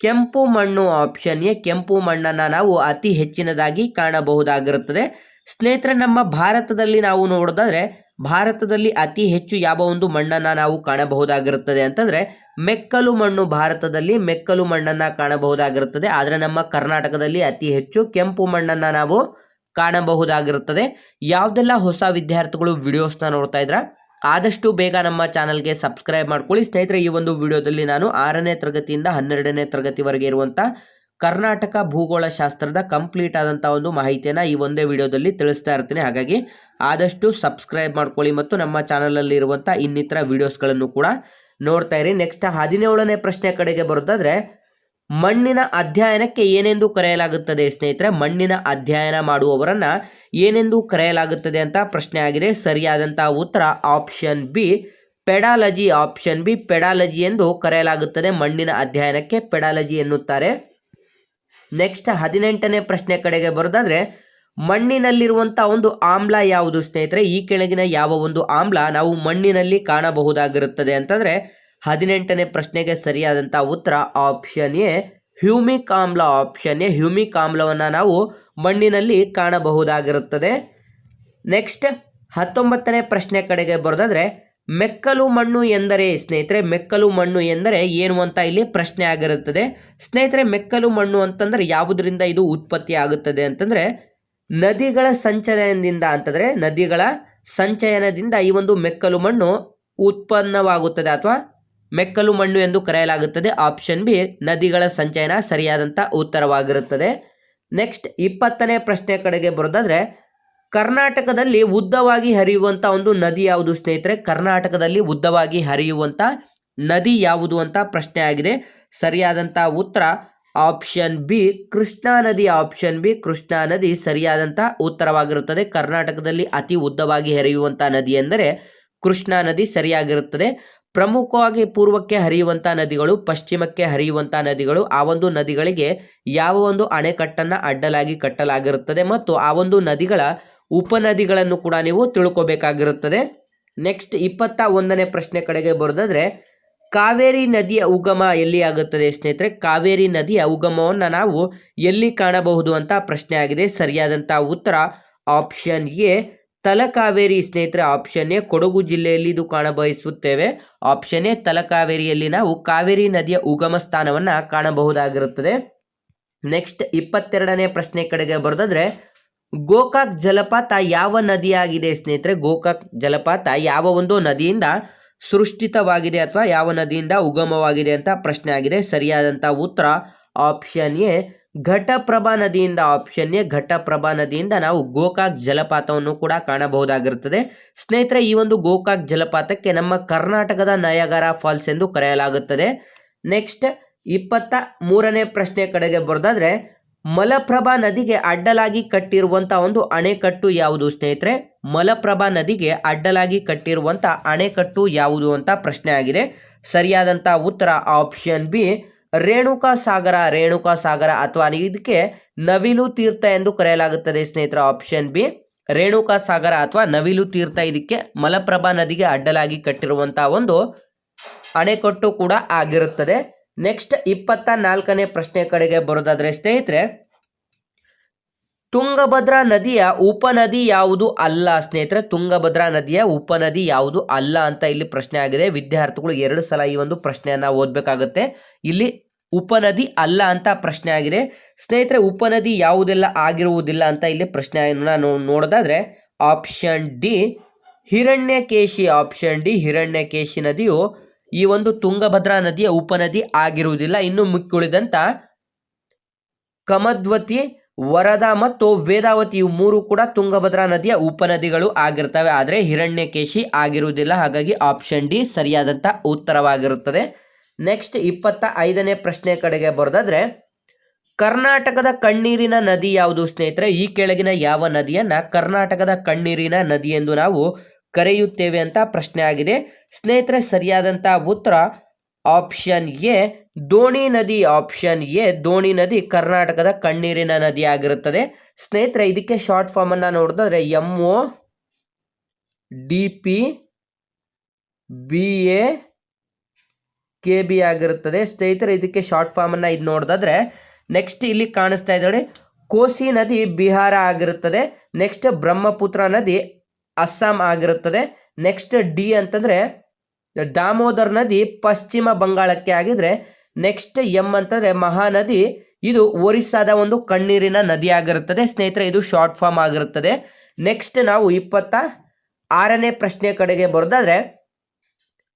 ಕೆಂಪು ಮಣ್ಣು. ಆಪ್ಷನ್ ಎ, ಕೆಂಪು ಮಣ್ಣನ್ನು ನಾವು ಅತಿ ಹೆಚ್ಚಿನದಾಗಿ ಕಾಣಬಹುದಾಗಿರುತ್ತದೆ. ಸ್ನೇಹಿತರೆ, ನಮ್ಮ ಭಾರತದಲ್ಲಿ ನಾವು ನೋಡೋದಾದ್ರೆ, ಭಾರತದಲ್ಲಿ ಅತಿ ಹೆಚ್ಚು ಯಾವ ಒಂದು ಮಣ್ಣನ್ನು ನಾವು ಕಾಣಬಹುದಾಗಿರುತ್ತದೆ ಅಂತಂದರೆ, ಮೆಕ್ಕಲು ಮಣ್ಣು ಭಾರತದಲ್ಲಿ ಮೆಕ್ಕಲು ಮಣ್ಣನ್ನು ಕಾಣಬಹುದಾಗಿರುತ್ತದೆ. ಆದರೆ ನಮ್ಮ ಕರ್ನಾಟಕದಲ್ಲಿ ಅತಿ ಹೆಚ್ಚು ಕೆಂಪು ಮಣ್ಣನ್ನು ನಾವು ಕಾಣಬಹುದಾಗಿರುತ್ತದೆ. ಯಾವುದೆಲ್ಲ ಹೊಸ ವಿದ್ಯಾರ್ಥಿಗಳು ವಿಡಿಯೋಸ್ನ ನೋಡ್ತಾ ಇದ್ರ, ಆದಷ್ಟು ಬೇಗ ನಮ್ಮ ಚಾನಲ್ಗೆ ಸಬ್ಸ್ಕ್ರೈಬ್ ಮಾಡ್ಕೊಳ್ಳಿ. ಸ್ನೇಹಿತರೆ, ಈ ಒಂದು ವಿಡಿಯೋದಲ್ಲಿ ನಾನು ಆರನೇ ತರಗತಿಯಿಂದ ಹನ್ನೆರಡನೇ ತರಗತಿವರೆಗೆ ಇರುವಂಥ ಕರ್ನಾಟಕ ಭೂಗೋಳ ಶಾಸ್ತ್ರದ ಕಂಪ್ಲೀಟ್ ಆದಂಥ ಒಂದು ಮಾಹಿತಿಯನ್ನು ಈ ಒಂದೇ ವಿಡಿಯೋದಲ್ಲಿ ತಿಳಿಸ್ತಾ ಇರ್ತೀನಿ. ಹಾಗಾಗಿ ಆದಷ್ಟು ಸಬ್ಸ್ಕ್ರೈಬ್ ಮಾಡ್ಕೊಳ್ಳಿ ಮತ್ತು ನಮ್ಮ ಚಾನಲಲ್ಲಿ ಇರುವಂಥ ಇನ್ನಿತರ ವಿಡಿಯೋಸ್ಗಳನ್ನು ಕೂಡ ನೋಡ್ತಾ ಇರಿ. ನೆಕ್ಸ್ಟ್ ಹದಿನೇಳನೇ ಪ್ರಶ್ನೆ ಕಡೆಗೆ ಬರೋದಾದ್ರೆ ಮಣ್ಣಿನ ಅಧ್ಯಯನಕ್ಕೆ ಏನೆಂದು ಕರೆಯಲಾಗುತ್ತದೆ ಸ್ನೇಹಿತರೆ? ಮಣ್ಣಿನ ಅಧ್ಯಯನ ಮಾಡುವವರನ್ನ ಏನೆಂದು ಕರೆಯಲಾಗುತ್ತದೆ ಅಂತ ಪ್ರಶ್ನೆ ಆಗಿದೆ. ಸರಿಯಾದಂಥ ಉತ್ತರ option B, pedology option B, pedology ಎಂದು ಕರೆಯಲಾಗುತ್ತದೆ. ಮಣ್ಣಿನ ಅಧ್ಯಯನಕ್ಕೆ ಪೆಡಾಲಜಿ ಎನ್ನುತ್ತಾರೆ. ನೆಕ್ಸ್ಟ್ ಹದಿನೆಂಟನೇ ಪ್ರಶ್ನೆ ಕಡೆಗೆ ಬರೋದಾದ್ರೆ ಮಣ್ಣಿನಲ್ಲಿರುವಂಥ ಒಂದು ಆಮ್ಲ ಯಾವುದು ಸ್ನೇಹಿತರೆ? ಈ ಕೆಳಗಿನ ಯಾವ ಒಂದು ಆಮ್ಲ ನಾವು ಮಣ್ಣಿನಲ್ಲಿ ಕಾಣಬಹುದಾಗಿರುತ್ತದೆ ಅಂತಂದ್ರೆ ಹದಿನೆಂಟನೇ ಪ್ರಶ್ನೆಗೆ ಸರಿಯಾದಂಥ ಉತ್ತರ ಆಪ್ಷನ್ ಎ ಹ್ಯೂಮಿಕ್ ಆಮ್ಲ ಆಪ್ಷನ್ ಎ. ಹ್ಯೂಮಿಕ್ ಆಮ್ಲವನ್ನು ನಾವು ಮಣ್ಣಿನಲ್ಲಿ ಕಾಣಬಹುದಾಗಿರುತ್ತದೆ. ನೆಕ್ಸ್ಟ್ ಹತ್ತೊಂಬತ್ತನೇ ಪ್ರಶ್ನೆ ಕಡೆಗೆ ಬರೋದಾದ್ರೆ, ಮೆಕ್ಕಲು ಮಣ್ಣು ಎಂದರೆ ಸ್ನೇಹಿತರೆ, ಮೆಕ್ಕಲು ಮಣ್ಣು ಎಂದರೆ ಏನು ಅಂತ ಇಲ್ಲಿ ಪ್ರಶ್ನೆ ಆಗಿರುತ್ತದೆ. ಸ್ನೇಹಿತರೆ, ಮೆಕ್ಕಲು ಮಣ್ಣು ಅಂತಂದ್ರೆ ಯಾವುದರಿಂದ ಇದು ಉತ್ಪತ್ತಿ ಆಗುತ್ತದೆ ಅಂತಂದ್ರೆ, ನದಿಗಳ ಸಂಚಯನದಿಂದ ಅಂತಂದ್ರೆ, ನದಿಗಳ ಸಂಚಯನದಿಂದ ಈ ಒಂದು ಮೆಕ್ಕಲು ಮಣ್ಣು ಉತ್ಪನ್ನವಾಗುತ್ತದೆ ಅಥವಾ ಮೆಕ್ಕಲು ಮಣ್ಣು ಎಂದು ಕರೆಯಲಾಗುತ್ತದೆ. ಆಪ್ಷನ್ ಬಿ, ನದಿಗಳ ಸಂಚಯನ ಸರಿಯಾದಂಥ ಉತ್ತರವಾಗಿರುತ್ತದೆ. ನೆಕ್ಸ್ಟ್, ಇಪ್ಪತ್ತನೇ ಪ್ರಶ್ನೆ ಕಡೆಗೆ ಬರೋದಾದ್ರೆ, ಕರ್ನಾಟಕದಲ್ಲಿ ಉದ್ದವಾಗಿ ಹರಿಯುವಂಥ ಒಂದು ನದಿ ಯಾವುದು ಸ್ನೇಹಿತರೆ? ಕರ್ನಾಟಕದಲ್ಲಿ ಉದ್ದವಾಗಿ ಹರಿಯುವಂಥ ನದಿ ಯಾವುದು ಅಂತ ಪ್ರಶ್ನೆ ಆಗಿದೆ. ಸರಿಯಾದಂಥ ಉತ್ತರ ಆಪ್ಷನ್ ಬಿ, ಕೃಷ್ಣಾ ನದಿ. ಆಪ್ಷನ್ ಬಿ, ಕೃಷ್ಣಾ ನದಿ ಸರಿಯಾದಂಥ ಉತ್ತರವಾಗಿರುತ್ತದೆ. ಕರ್ನಾಟಕದಲ್ಲಿ ಅತಿ ಉದ್ದವಾಗಿ ಹರಿಯುವಂಥ ನದಿ ಎಂದರೆ ಕೃಷ್ಣಾ ನದಿ ಸರಿಯಾಗಿರುತ್ತದೆ. ಪ್ರಮುಖವಾಗಿ ಪೂರ್ವಕ್ಕೆ ಹರಿಯುವಂಥ ನದಿಗಳು, ಪಶ್ಚಿಮಕ್ಕೆ ಹರಿಯುವಂಥ ನದಿಗಳು, ಆ ಒಂದು ನದಿಗಳಿಗೆ ಯಾವ ಒಂದು ಅಣೆಕಟ್ಟನ್ನು ಅಡ್ಡಲಾಗಿ ಕಟ್ಟಲಾಗಿರುತ್ತದೆ ಮತ್ತು ಆ ಒಂದು ನದಿಗಳ ಉಪನದಿಗಳನ್ನು ಕೂಡ ನೀವು ತಿಳ್ಕೊಬೇಕಾಗಿರುತ್ತದೆ. ನೆಕ್ಸ್ಟ್ ಇಪ್ಪತ್ತ ಒಂದನೇ ಪ್ರಶ್ನೆ ಕಡೆಗೆ ಬರೋದಾದ್ರೆ ಕಾವೇರಿ ನದಿಯ ಉಗಮ ಎಲ್ಲಿ ಆಗುತ್ತದೆ ಸ್ನೇಹಿತರೆ? ಕಾವೇರಿ ನದಿಯ ಉಗಮವನ್ನು ನಾವು ಎಲ್ಲಿ ಕಾಣಬಹುದು ಅಂತ ಪ್ರಶ್ನೆ ಆಗಿದೆ. ಸರಿಯಾದಂಥ ಉತ್ತರ ಆಪ್ಷನ್ ಎ ತಲಕಾವೇರಿ ಸ್ನೇಹಿತರೆ ಆಪ್ಷನ್ ಎ ಕೊಡಗು ಜಿಲ್ಲೆಯಲ್ಲಿ ಇದು ಕಾಣಬಯಸುತ್ತೇವೆ. ಆಪ್ಷನ್ ಎ ತಲಕಾವೇರಿಯಲ್ಲಿ ನಾವು ಕಾವೇರಿ ನದಿಯ ಉಗಮ ಸ್ಥಾನವನ್ನು ಕಾಣಬಹುದಾಗಿರುತ್ತದೆ. ನೆಕ್ಸ್ಟ್ ಇಪ್ಪತ್ತೆರಡನೇ ಪ್ರಶ್ನೆ ಕಡೆಗೆ ಬರೋದಾದ್ರೆ, ಗೋಕಾಕ್ ಜಲಪಾತ ಯಾವ ನದಿಯಾಗಿದೆ ಸ್ನೇಹಿತರೆ? ಗೋಕಾಕ್ ಜಲಪಾತ ಯಾವ ಒಂದು ನದಿಯಿಂದ ಸೃಷ್ಟಿತವಾಗಿದೆ ಅಥವಾ ಯಾವ ನದಿಯಿಂದ ಉಗಮವಾಗಿದೆ ಅಂತ ಪ್ರಶ್ನೆ ಆಗಿದೆ. ಸರಿಯಾದಂಥ ಉತ್ತರ ಆಪ್ಷನ್ ಎ ಘಟಪ್ರಭಾ ನದಿಯಿಂದ ಆಪ್ಷನ್ ಎ, ಘಟಪ್ರಭಾ ನದಿಯಿಂದ ನಾವು ಗೋಕಾಕ್ ಜಲಪಾತವನ್ನು ಕೂಡ ಕಾಣಬಹುದಾಗಿರುತ್ತದೆ. ಸ್ನೇಹಿತರೆ, ಈ ಒಂದು ಗೋಕಾಕ್ ಜಲಪಾತಕ್ಕೆ ನಮ್ಮ ಕರ್ನಾಟಕದ ನಯಗರ ಫಾಲ್ಸ್ ಎಂದು ಕರೆಯಲಾಗುತ್ತದೆ. ನೆಕ್ಸ್ಟ್ ಇಪ್ಪತ್ತ ಮೂರನೇ ಪ್ರಶ್ನೆ ಕಡೆಗೆ ಬರೋದಾದ್ರೆ, ಮಲಪ್ರಭಾ ನದಿಗೆ ಅಡ್ಡಲಾಗಿ ಕಟ್ಟಿರುವಂಥ ಒಂದು ಅಣೆಕಟ್ಟು ಯಾವುದು ಸ್ನೇಹಿತರೆ? ಮಲಪ್ರಭಾ ನದಿಗೆ ಅಡ್ಡಲಾಗಿ ಕಟ್ಟಿರುವಂಥ ಅಣೆಕಟ್ಟು ಯಾವುದು ಅಂತ ಪ್ರಶ್ನೆ ಆಗಿದೆ. ಸರಿಯಾದಂಥ ಉತ್ತರ ಆಪ್ಷನ್ ಬಿ ರೇಣುಕಾ ಸಾಗರ ರೇಣುಕಾ ಸಾಗರ ಅಥವಾ ಇದಕ್ಕೆ ನವಿಲು ತೀರ್ಥ ಎಂದು ಕರೆಯಲಾಗುತ್ತದೆ ಸ್ನೇಹಿತರ ಆಪ್ಷನ್ ಬಿ ರೇಣುಕಾ ಸಾಗರ ಅಥವಾ ನವಿಲು ತೀರ್ಥ ಇದಕ್ಕೆ ಮಲಪ್ರಭಾ ನದಿಗೆ ಅಡ್ಡಲಾಗಿ ಕಟ್ಟಿರುವಂತಹ ಒಂದು ಅಣೆಕಟ್ಟು ಕೂಡ ಆಗಿರುತ್ತದೆ. ನೆಕ್ಸ್ಟ್ ಇಪ್ಪತ್ತ ನಾಲ್ಕನೇ ಪ್ರಶ್ನೆ ಕಡೆಗೆ ಬರೋದಾದ್ರೆ ಸ್ನೇಹಿತರೆ, ತುಂಗಭದ್ರಾ ನದಿಯ ಉಪನದಿ ಯಾವುದು ಅಲ್ಲ ಸ್ನೇಹಿತರೆ? ತುಂಗಭದ್ರಾ ನದಿಯ ಉಪನದಿ ಯಾವುದು ಅಲ್ಲ ಅಂತ ಇಲ್ಲಿ ಪ್ರಶ್ನೆ ಆಗಿದೆ. ವಿದ್ಯಾರ್ಥಿಗಳು ಎರಡು ಸಲ ಈ ಒಂದು ಪ್ರಶ್ನೆಯನ್ನ ಓದಬೇಕಾಗುತ್ತೆ. ಇಲ್ಲಿ ಉಪನದಿ ಅಲ್ಲ ಅಂತ ಪ್ರಶ್ನೆ ಆಗಿದೆ. ಸ್ನೇಹಿತರೆ, ಉಪನದಿ ಯಾವುದೆಲ್ಲ ಆಗಿರುವುದಿಲ್ಲ ಅಂತ ಇಲ್ಲಿ ಪ್ರಶ್ನೆ ನಾನು ನೋಡೋದಾದ್ರೆ option D Hiranyakeshi. Option D Hiranyakeshi ನದಿಯು ಈ ಒಂದು ತುಂಗಭದ್ರಾ ನದಿಯ ಉಪನದಿ ಆಗಿರುವುದಿಲ್ಲ. ಇನ್ನು ಮಿಕ್ಕುಳಿದಂತ ಕಮದ್ವತಿ ವರದಾ ಮತ್ತು ವೇದಾವತಿ ಇವು ಮೂರು ಕೂಡ ತುಂಗಭದ್ರಾ ನದಿಯ ಉಪನದಿಗಳು ಆಗಿರ್ತವೆ. ಆದರೆ ಹಿರಣ್ಯಕೇಶಿ ಆಗಿರುವುದಿಲ್ಲ. ಹಾಗಾಗಿ ಆಪ್ಷನ್ ಡಿ ಸರಿಯಾದಂಥ ಉತ್ತರವಾಗಿರುತ್ತದೆ. ನೆಕ್ಸ್ಟ್ ಇಪ್ಪತ್ತ ಐದನೇ ಪ್ರಶ್ನೆ ಕಡೆಗೆ ಬರೋದಾದ್ರೆ, ಕರ್ನಾಟಕದ ಕಣ್ಣೀರಿನ ನದಿ ಯಾವುದು ಸ್ನೇಹಿತರೆ? ಈ ಕೆಳಗಿನ ಯಾವ ನದಿಯನ್ನ ಕರ್ನಾಟಕದ ಕಣ್ಣೀರಿನ ನದಿ ಎಂದು ನಾವು ಕರೆಯುತ್ತೇವೆ ಅಂತ ಪ್ರಶ್ನೆ ಆಗಿದೆ. ಸ್ನೇಹಿತರೆ ಸರಿಯಾದಂಥ ಉತ್ತರ ಆಪ್ಷನ್ ಎ, ದೋಣಿ ನದಿ ಆಪ್ಷನ್ ಎ, ದೋಣಿ ನದಿ ಕರ್ನಾಟಕದ ಕಣ್ಣೀರಿನ ನದಿ ಆಗಿರುತ್ತದೆ. ಸ್ನೇಹಿತರೆ, ಇದಕ್ಕೆ ಶಾರ್ಟ್ ಫಾರ್ಮ್ ಅನ್ನ ನೋಡಿದ್ರೆ M O D P B A K B ಆಗಿರುತ್ತದೆ. ಸ್ನೇಹಿತರೆ, ಇದಕ್ಕೆ ಶಾರ್ಟ್ ಫಾರ್ಮನ್ನು ಇದು ನೋಡಿದ್ರೆ ನೆಕ್ಸ್ಟ್ ಇಲ್ಲಿ ಕಾಣಿಸ್ತಾ ಇದೆ ಕೋಸಿ ನದಿ ಬಿಹಾರ ಆಗಿರುತ್ತದೆ. ನೆಕ್ಸ್ಟ್ ಬ್ರಹ್ಮಪುತ್ರ ನದಿ ಅಸ್ಸಾಂ ಆಗಿರುತ್ತದೆ. ನೆಕ್ಸ್ಟ್ ಡಿ ಅಂತಂದರೆ, ದಾಮೋದರ್ ನದಿ ಪಶ್ಚಿಮ ಬಂಗಾಳಕ್ಕೆ ಆಗಿದ್ರೆ ನೆಕ್ಸ್ಟ್ ಎಂ ಅಂತಂದರೆ ಮಹಾನದಿ. ಇದು ಒರಿಸ್ಸಾದ ಒಂದು ಕಣ್ಣೀರಿನ ನದಿ ಆಗಿರುತ್ತದೆ. ಸ್ನೇಹಿತರೆ, ಇದು ಶಾರ್ಟ್ ಫಾರ್ಮ್ ಆಗಿರುತ್ತದೆ. ನೆಕ್ಸ್ಟ್ ನಾವು ಇಪ್ಪತ್ತ ಆರನೇ ಪ್ರಶ್ನೆ ಕಡೆಗೆ ಬರೋದಾದ್ರೆ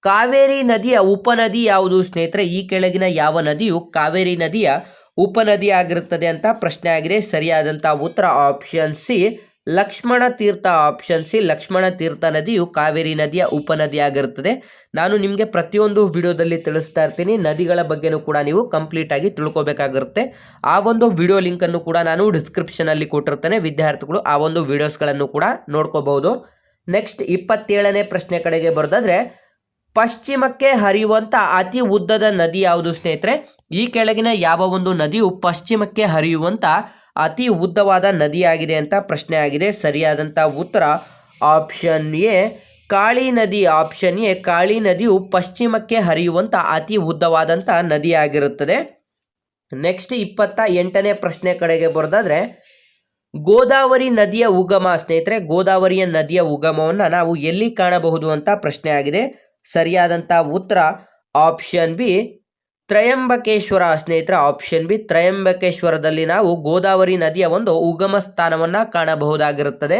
ಕಾವೇರಿ ನದಿಯ ಉಪನದಿ ಯಾವುದು ಸ್ನೇಹಿತರೆ? ಈ ಕೆಳಗಿನ ಯಾವ ನದಿಯು ಕಾವೇರಿ ನದಿಯ ಉಪನದಿ ಆಗಿರುತ್ತದೆ ಅಂತ ಪ್ರಶ್ನೆ ಆಗಿದೆ. ಸರಿಯಾದಂಥ ಉತ್ತರ option C Lakshmana Tirtha option C Lakshmana Tirtha ನದಿಯು ಕಾವೇರಿ ನದಿಯ ಉಪನದಿ ಆಗಿರುತ್ತದೆ. ನಾನು ನಿಮಗೆ ಪ್ರತಿಯೊಂದು ವಿಡಿಯೋದಲ್ಲಿ ತಿಳಿಸ್ತಾ ಇರ್ತೀನಿ. ನದಿಗಳ ಬಗ್ಗೆನೂ ಕೂಡ ನೀವು ಕಂಪ್ಲೀಟ್ ಆಗಿ ತಿಳ್ಕೊಬೇಕಾಗಿರುತ್ತೆ. ಆ ಒಂದು ವಿಡಿಯೋ ಲಿಂಕನ್ನು ಕೂಡ ನಾನು ಡಿಸ್ಕ್ರಿಪ್ಷನಲ್ಲಿ ಕೊಟ್ಟಿರ್ತೇನೆ. ವಿದ್ಯಾರ್ಥಿಗಳು ಆ ಒಂದು ವಿಡಿಯೋಸ್ಗಳನ್ನು ಕೂಡ ನೋಡ್ಕೋಬಹುದು. ನೆಕ್ಸ್ಟ್ ಇಪ್ಪತ್ತೇಳನೇ ಪ್ರಶ್ನೆ ಕಡೆಗೆ ಬರೋದಾದ್ರೆ ಪಶ್ಚಿಮಕ್ಕೆ ಹರಿಯುವಂಥ ಅತಿ ಉದ್ದದ ನದಿ ಯಾವುದು ಸ್ನೇಹಿತರೆ? ಈ ಕೆಳಗಿನ ಯಾವ ಒಂದು ನದಿಯು ಪಶ್ಚಿಮಕ್ಕೆ ಹರಿಯುವಂಥ ಅತಿ ಉದ್ದವಾದ ನದಿಯಾಗಿದೆ ಅಂತ ಪ್ರಶ್ನೆ ಆಗಿದೆ. ಸರಿಯಾದಂಥ ಉತ್ತರ ಆಪ್ಷನ್ ಎ. ಕಾಳಿ ನದಿ ಆಪ್ಷನ್ ಎ. ಕಾಳಿ ನದಿಯು ಪಶ್ಚಿಮಕ್ಕೆ ಹರಿಯುವಂಥ ಅತಿ ಉದ್ದವಾದಂಥ ನದಿಯಾಗಿರುತ್ತದೆ. ನೆಕ್ಸ್ಟ್ ಇಪ್ಪತ್ತ ಎಂಟನೇ ಪ್ರಶ್ನೆ ಕಡೆಗೆ ಬರೋದಾದ್ರೆ, ಗೋದಾವರಿ ನದಿಯ ಉಗಮ ಸ್ನೇಹಿತರೆ, ಗೋದಾವರಿಯ ನದಿಯ ಉಗಮವನ್ನು ನಾವು ಎಲ್ಲಿ ಕಾಣಬಹುದು ಅಂತ ಪ್ರಶ್ನೆ ಆಗಿದೆ. ಸರಿಯಾದಂಥ ಉತ್ತರ ಆಪ್ಷನ್ ಬಿ ತ್ರಯಂಬಕೇಶ್ವರ ಸ್ನೇಹಿತರ ಆಪ್ಷನ್ ಬಿ ತ್ರಯಂಬಕೇಶ್ವರದಲ್ಲಿ ನಾವು ಗೋದಾವರಿ ನದಿಯ ಒಂದು ಉಗಮ ಸ್ಥಾನವನ್ನು ಕಾಣಬಹುದಾಗಿರುತ್ತದೆ.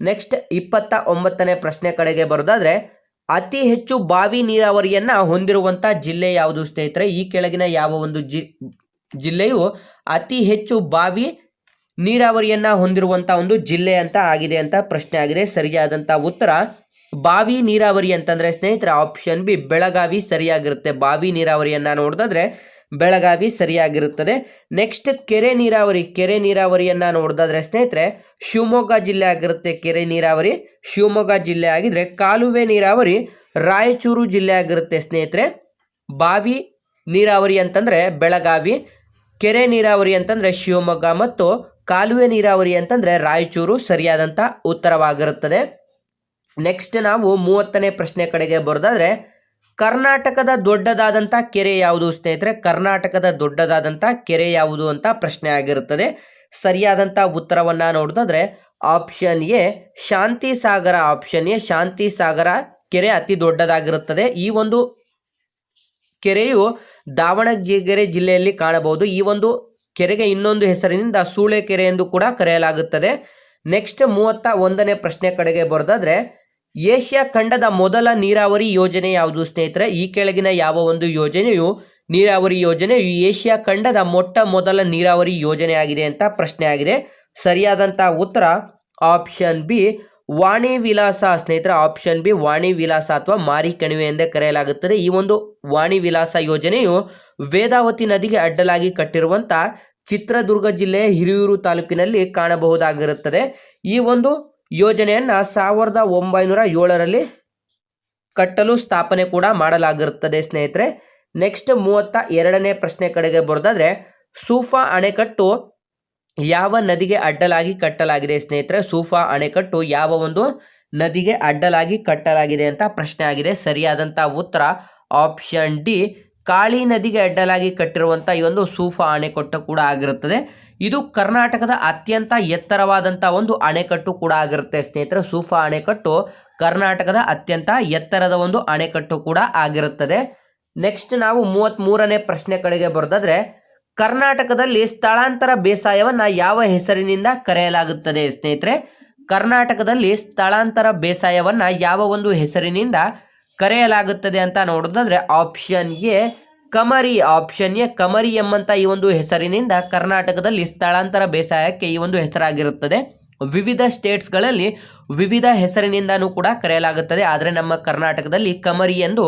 ನೆಕ್ಸ್ಟ್ ಇಪ್ಪತ್ತ ಒಂಬತ್ತನೇ ಪ್ರಶ್ನೆ ಕಡೆಗೆ ಬರೋದಾದ್ರೆ, ಅತಿ ಹೆಚ್ಚು ಬಾವಿ ನೀರಾವರಿಯನ್ನು ಹೊಂದಿರುವಂಥ ಜಿಲ್ಲೆ ಯಾವುದು ಸ್ನೇಹಿತರೆ? ಈ ಕೆಳಗಿನ ಯಾವ ಒಂದು ಜಿ, ಜಿಲ್ಲೆಯು ಅತಿ ಹೆಚ್ಚು ಬಾವಿ ನೀರಾವರಿಯನ್ನು ಹೊಂದಿರುವಂಥ ಒಂದು ಜಿಲ್ಲೆ ಅಂತ ಆಗಿದೆ ಅಂತ ಪ್ರಶ್ನೆ ಆಗಿದೆ. ಸರಿಯಾದಂಥ ಉತ್ತರ ಬಾವಿ ನೀರಾವರಿ ಅಂತಂದ್ರೆ ಸ್ನೇಹಿತರೆ ಆಪ್ಷನ್ ಬಿ ಬೆಳಗಾವಿ ಸರಿಯಾಗಿರುತ್ತೆ. ಬಾವಿ ನೀರಾವರಿಯನ್ನ ನೋಡಿದ್ರೆ ಬೆಳಗಾವಿ ಸರಿಯಾಗಿರುತ್ತದೆ. ನೆಕ್ಸ್ಟ್ ಕೆರೆ ನೀರಾವರಿ, ಕೆರೆ ನೀರಾವರಿಯನ್ನ ನೋಡಿದ್ರೆ ಸ್ನೇಹಿತರೆ ಶಿವಮೊಗ್ಗ ಜಿಲ್ಲೆ ಆಗಿರುತ್ತೆ ಕೆರೆ ನೀರಾವರಿ. ಶಿವಮೊಗ್ಗ ಜಿಲ್ಲೆ ಆಗಿದ್ರೆ ಕಾಲುವೆ ನೀರಾವರಿ, ರಾಯಚೂರು ಜಿಲ್ಲೆ ಆಗಿರುತ್ತೆ ಸ್ನೇಹಿತರೆ. ಬಾವಿ ನೀರಾವರಿ ಅಂತಂದ್ರೆ ಬೆಳಗಾವಿ, ಕೆರೆ ನೀರಾವರಿ ಅಂತಂದ್ರೆ ಶಿವಮೊಗ್ಗ ಮತ್ತು ಕಾಲುವೆ ನೀರಾವರಿ ಅಂತಂದ್ರೆ ರಾಯಚೂರು ಸರಿಯಾದಂಥ ಉತ್ತರವಾಗಿರುತ್ತದೆ. ನೆಕ್ಸ್ಟ್ ನಾವು ಮೂವತ್ತನೇ ಪ್ರಶ್ನೆ ಕಡೆಗೆ ಬರೋದಾದ್ರೆ, ಕರ್ನಾಟಕದ ದೊಡ್ಡದಾದಂಥ ಕೆರೆ ಯಾವುದು ಸ್ನೇಹಿತರೆ? ಕರ್ನಾಟಕದ ದೊಡ್ಡದಾದಂಥ ಕೆರೆ ಯಾವುದು ಅಂತ ಪ್ರಶ್ನೆ ಆಗಿರುತ್ತದೆ. ಸರಿಯಾದಂಥ ಉತ್ತರವನ್ನು ನೋಡಿದ್ರೆ option A Shanti Sagara option A Shanti Sagara ಕೆರೆ ಅತಿ ದೊಡ್ಡದಾಗಿರುತ್ತದೆ. ಈ ಒಂದು ಕೆರೆಯು ದಾವಣಗೆರೆ ಜಿಲ್ಲೆಯಲ್ಲಿ ಕಾಣಬಹುದು. ಈ ಒಂದು ಕೆರೆಗೆ ಇನ್ನೊಂದು ಹೆಸರಿನಿಂದ ಸೂಳೆ ಕೆರೆ ಎಂದು ಕೂಡ ಕರೆಯಲಾಗುತ್ತದೆ. ನೆಕ್ಸ್ಟ್ ಮೂವತ್ತ ಒಂದನೇ ಪ್ರಶ್ನೆ ಕಡೆಗೆ ಬರೋದಾದ್ರೆ ಏಷ್ಯಾ ಖಂಡದ ಮೊದಲ ನೀರಾವರಿ ಯೋಜನೆ ಯಾವುದು ಸ್ನೇಹಿತರೆ? ಈ ಕೆಳಗಿನ ಯಾವ ಒಂದು ಯೋಜನೆಯು ನೀರಾವರಿ ಯೋಜನೆ ಏಷ್ಯಾ ಖಂಡದ ಮೊಟ್ಟ ಮೊದಲ ನೀರಾವರಿ ಯೋಜನೆ ಆಗಿದೆ ಅಂತ ಪ್ರಶ್ನೆ ಆಗಿದೆ. ಸರಿಯಾದಂಥ ಉತ್ತರ ಆಪ್ಷನ್ ಬಿ ವಾಣಿ ವಿಲಾಸ ಸ್ನೇಹಿತರೆ. ಆಪ್ಷನ್ ಬಿ ವಾಣಿ ವಿಲಾಸ ಅಥವಾ ಮಾರಿ ಕಣಿವೆ ಎಂದೇ ಕರೆಯಲಾಗುತ್ತದೆ. ಈ ಒಂದು ವಾಣಿ ವಿಲಾಸ ಯೋಜನೆಯು ವೇದಾವತಿ ನದಿಗೆ ಅಡ್ಡಲಾಗಿ ಕಟ್ಟಿರುವಂಥ ಚಿತ್ರದುರ್ಗ ಜಿಲ್ಲೆಯ ಹಿರಿಯೂರು ತಾಲೂಕಿನಲ್ಲಿ ಕಾಣಬಹುದಾಗಿರುತ್ತದೆ. ಈ ಒಂದು ಯೋಜನೆಯನ್ನು ಸಾವಿರದ ಒಂಬೈನೂರ ಏಳರಲ್ಲಿ ಕಟ್ಟಲು ಸ್ಥಾಪನೆ ಕೂಡ ಮಾಡಲಾಗಿರುತ್ತದೆ ಸ್ನೇಹಿತರೆ. ನೆಕ್ಸ್ಟ್ ಮೂವತ್ತ ಎರಡನೇ ಪ್ರಶ್ನೆ ಕಡೆಗೆ ಬರೋದಾದ್ರೆ, ಸೂಫಾ ಅಣೆಕಟ್ಟು ಯಾವ ನದಿಗೆ ಅಡ್ಡಲಾಗಿ ಕಟ್ಟಲಾಗಿದೆ ಸ್ನೇಹಿತರೆ? ಸೂಫಾ ಅಣೆಕಟ್ಟು ಯಾವ ಒಂದು ನದಿಗೆ ಅಡ್ಡಲಾಗಿ ಕಟ್ಟಲಾಗಿದೆ ಅಂತ ಪ್ರಶ್ನೆ ಆಗಿದೆ. ಸರಿಯಾದಂಥ ಉತ್ತರ ಆಪ್ಷನ್ ಡಿ ಕಾಳಿ ನದಿಗೆ ಅಡ್ಡಲಾಗಿ ಕಟ್ಟಿರುವಂಥ ಈ ಒಂದು ಸೂಫಾ ಅಣೆಕಟ್ಟು ಕೂಡ ಆಗಿರುತ್ತದೆ. ಇದು ಕರ್ನಾಟಕದ ಅತ್ಯಂತ ಎತ್ತರವಾದಂಥ ಒಂದು ಅಣೆಕಟ್ಟು ಕೂಡ ಆಗಿರುತ್ತೆ ಸ್ನೇಹಿತರೆ. ಸೂಫಾ ಅಣೆಕಟ್ಟು ಕರ್ನಾಟಕದ ಅತ್ಯಂತ ಎತ್ತರದ ಒಂದು ಅಣೆಕಟ್ಟು ಕೂಡ ಆಗಿರುತ್ತದೆ. ನೆಕ್ಸ್ಟ್ ನಾವು ಮೂವತ್ತ್ ಮೂರನೇ ಪ್ರಶ್ನೆ ಕಡೆಗೆ ಬರೆದಾದ್ರೆ, ಕರ್ನಾಟಕದಲ್ಲಿ ಸ್ಥಳಾಂತರ ಬೇಸಾಯವನ್ನ ಯಾವ ಹೆಸರಿನಿಂದ ಕರೆಯಲಾಗುತ್ತದೆ ಸ್ನೇಹಿತರೆ? ಕರ್ನಾಟಕದಲ್ಲಿ ಸ್ಥಳಾಂತರ ಬೇಸಾಯವನ್ನ ಯಾವ ಒಂದು ಹೆಸರಿನಿಂದ ಕರೆಯಲಾಗುತ್ತದೆ ಅಂತ ನೋಡೋದಾದ್ರೆ ಆಪ್ಷನ್ ಎ, ಕಮರಿ. ಆಪ್ಷನ್ ಎ, ಕಮರಿ ಎಂಬಂತ ಈ ಒಂದು ಹೆಸರಿನಿಂದ ಕರ್ನಾಟಕದಲ್ಲಿ ಸ್ಥಳಾಂತರ ಬೇಸಾಯಕ್ಕೆ ಈ ಒಂದು ಹೆಸರಾಗಿರುತ್ತದೆ. ವಿವಿಧ ಸ್ಟೇಟ್ಸ್ಗಳಲ್ಲಿ ವಿವಿಧ ಹೆಸರಿನಿಂದನೂ ಕೂಡ ಕರೆಯಲಾಗುತ್ತದೆ. ಆದರೆ ನಮ್ಮ ಕರ್ನಾಟಕದಲ್ಲಿ ಕಮರಿ ಎಂದು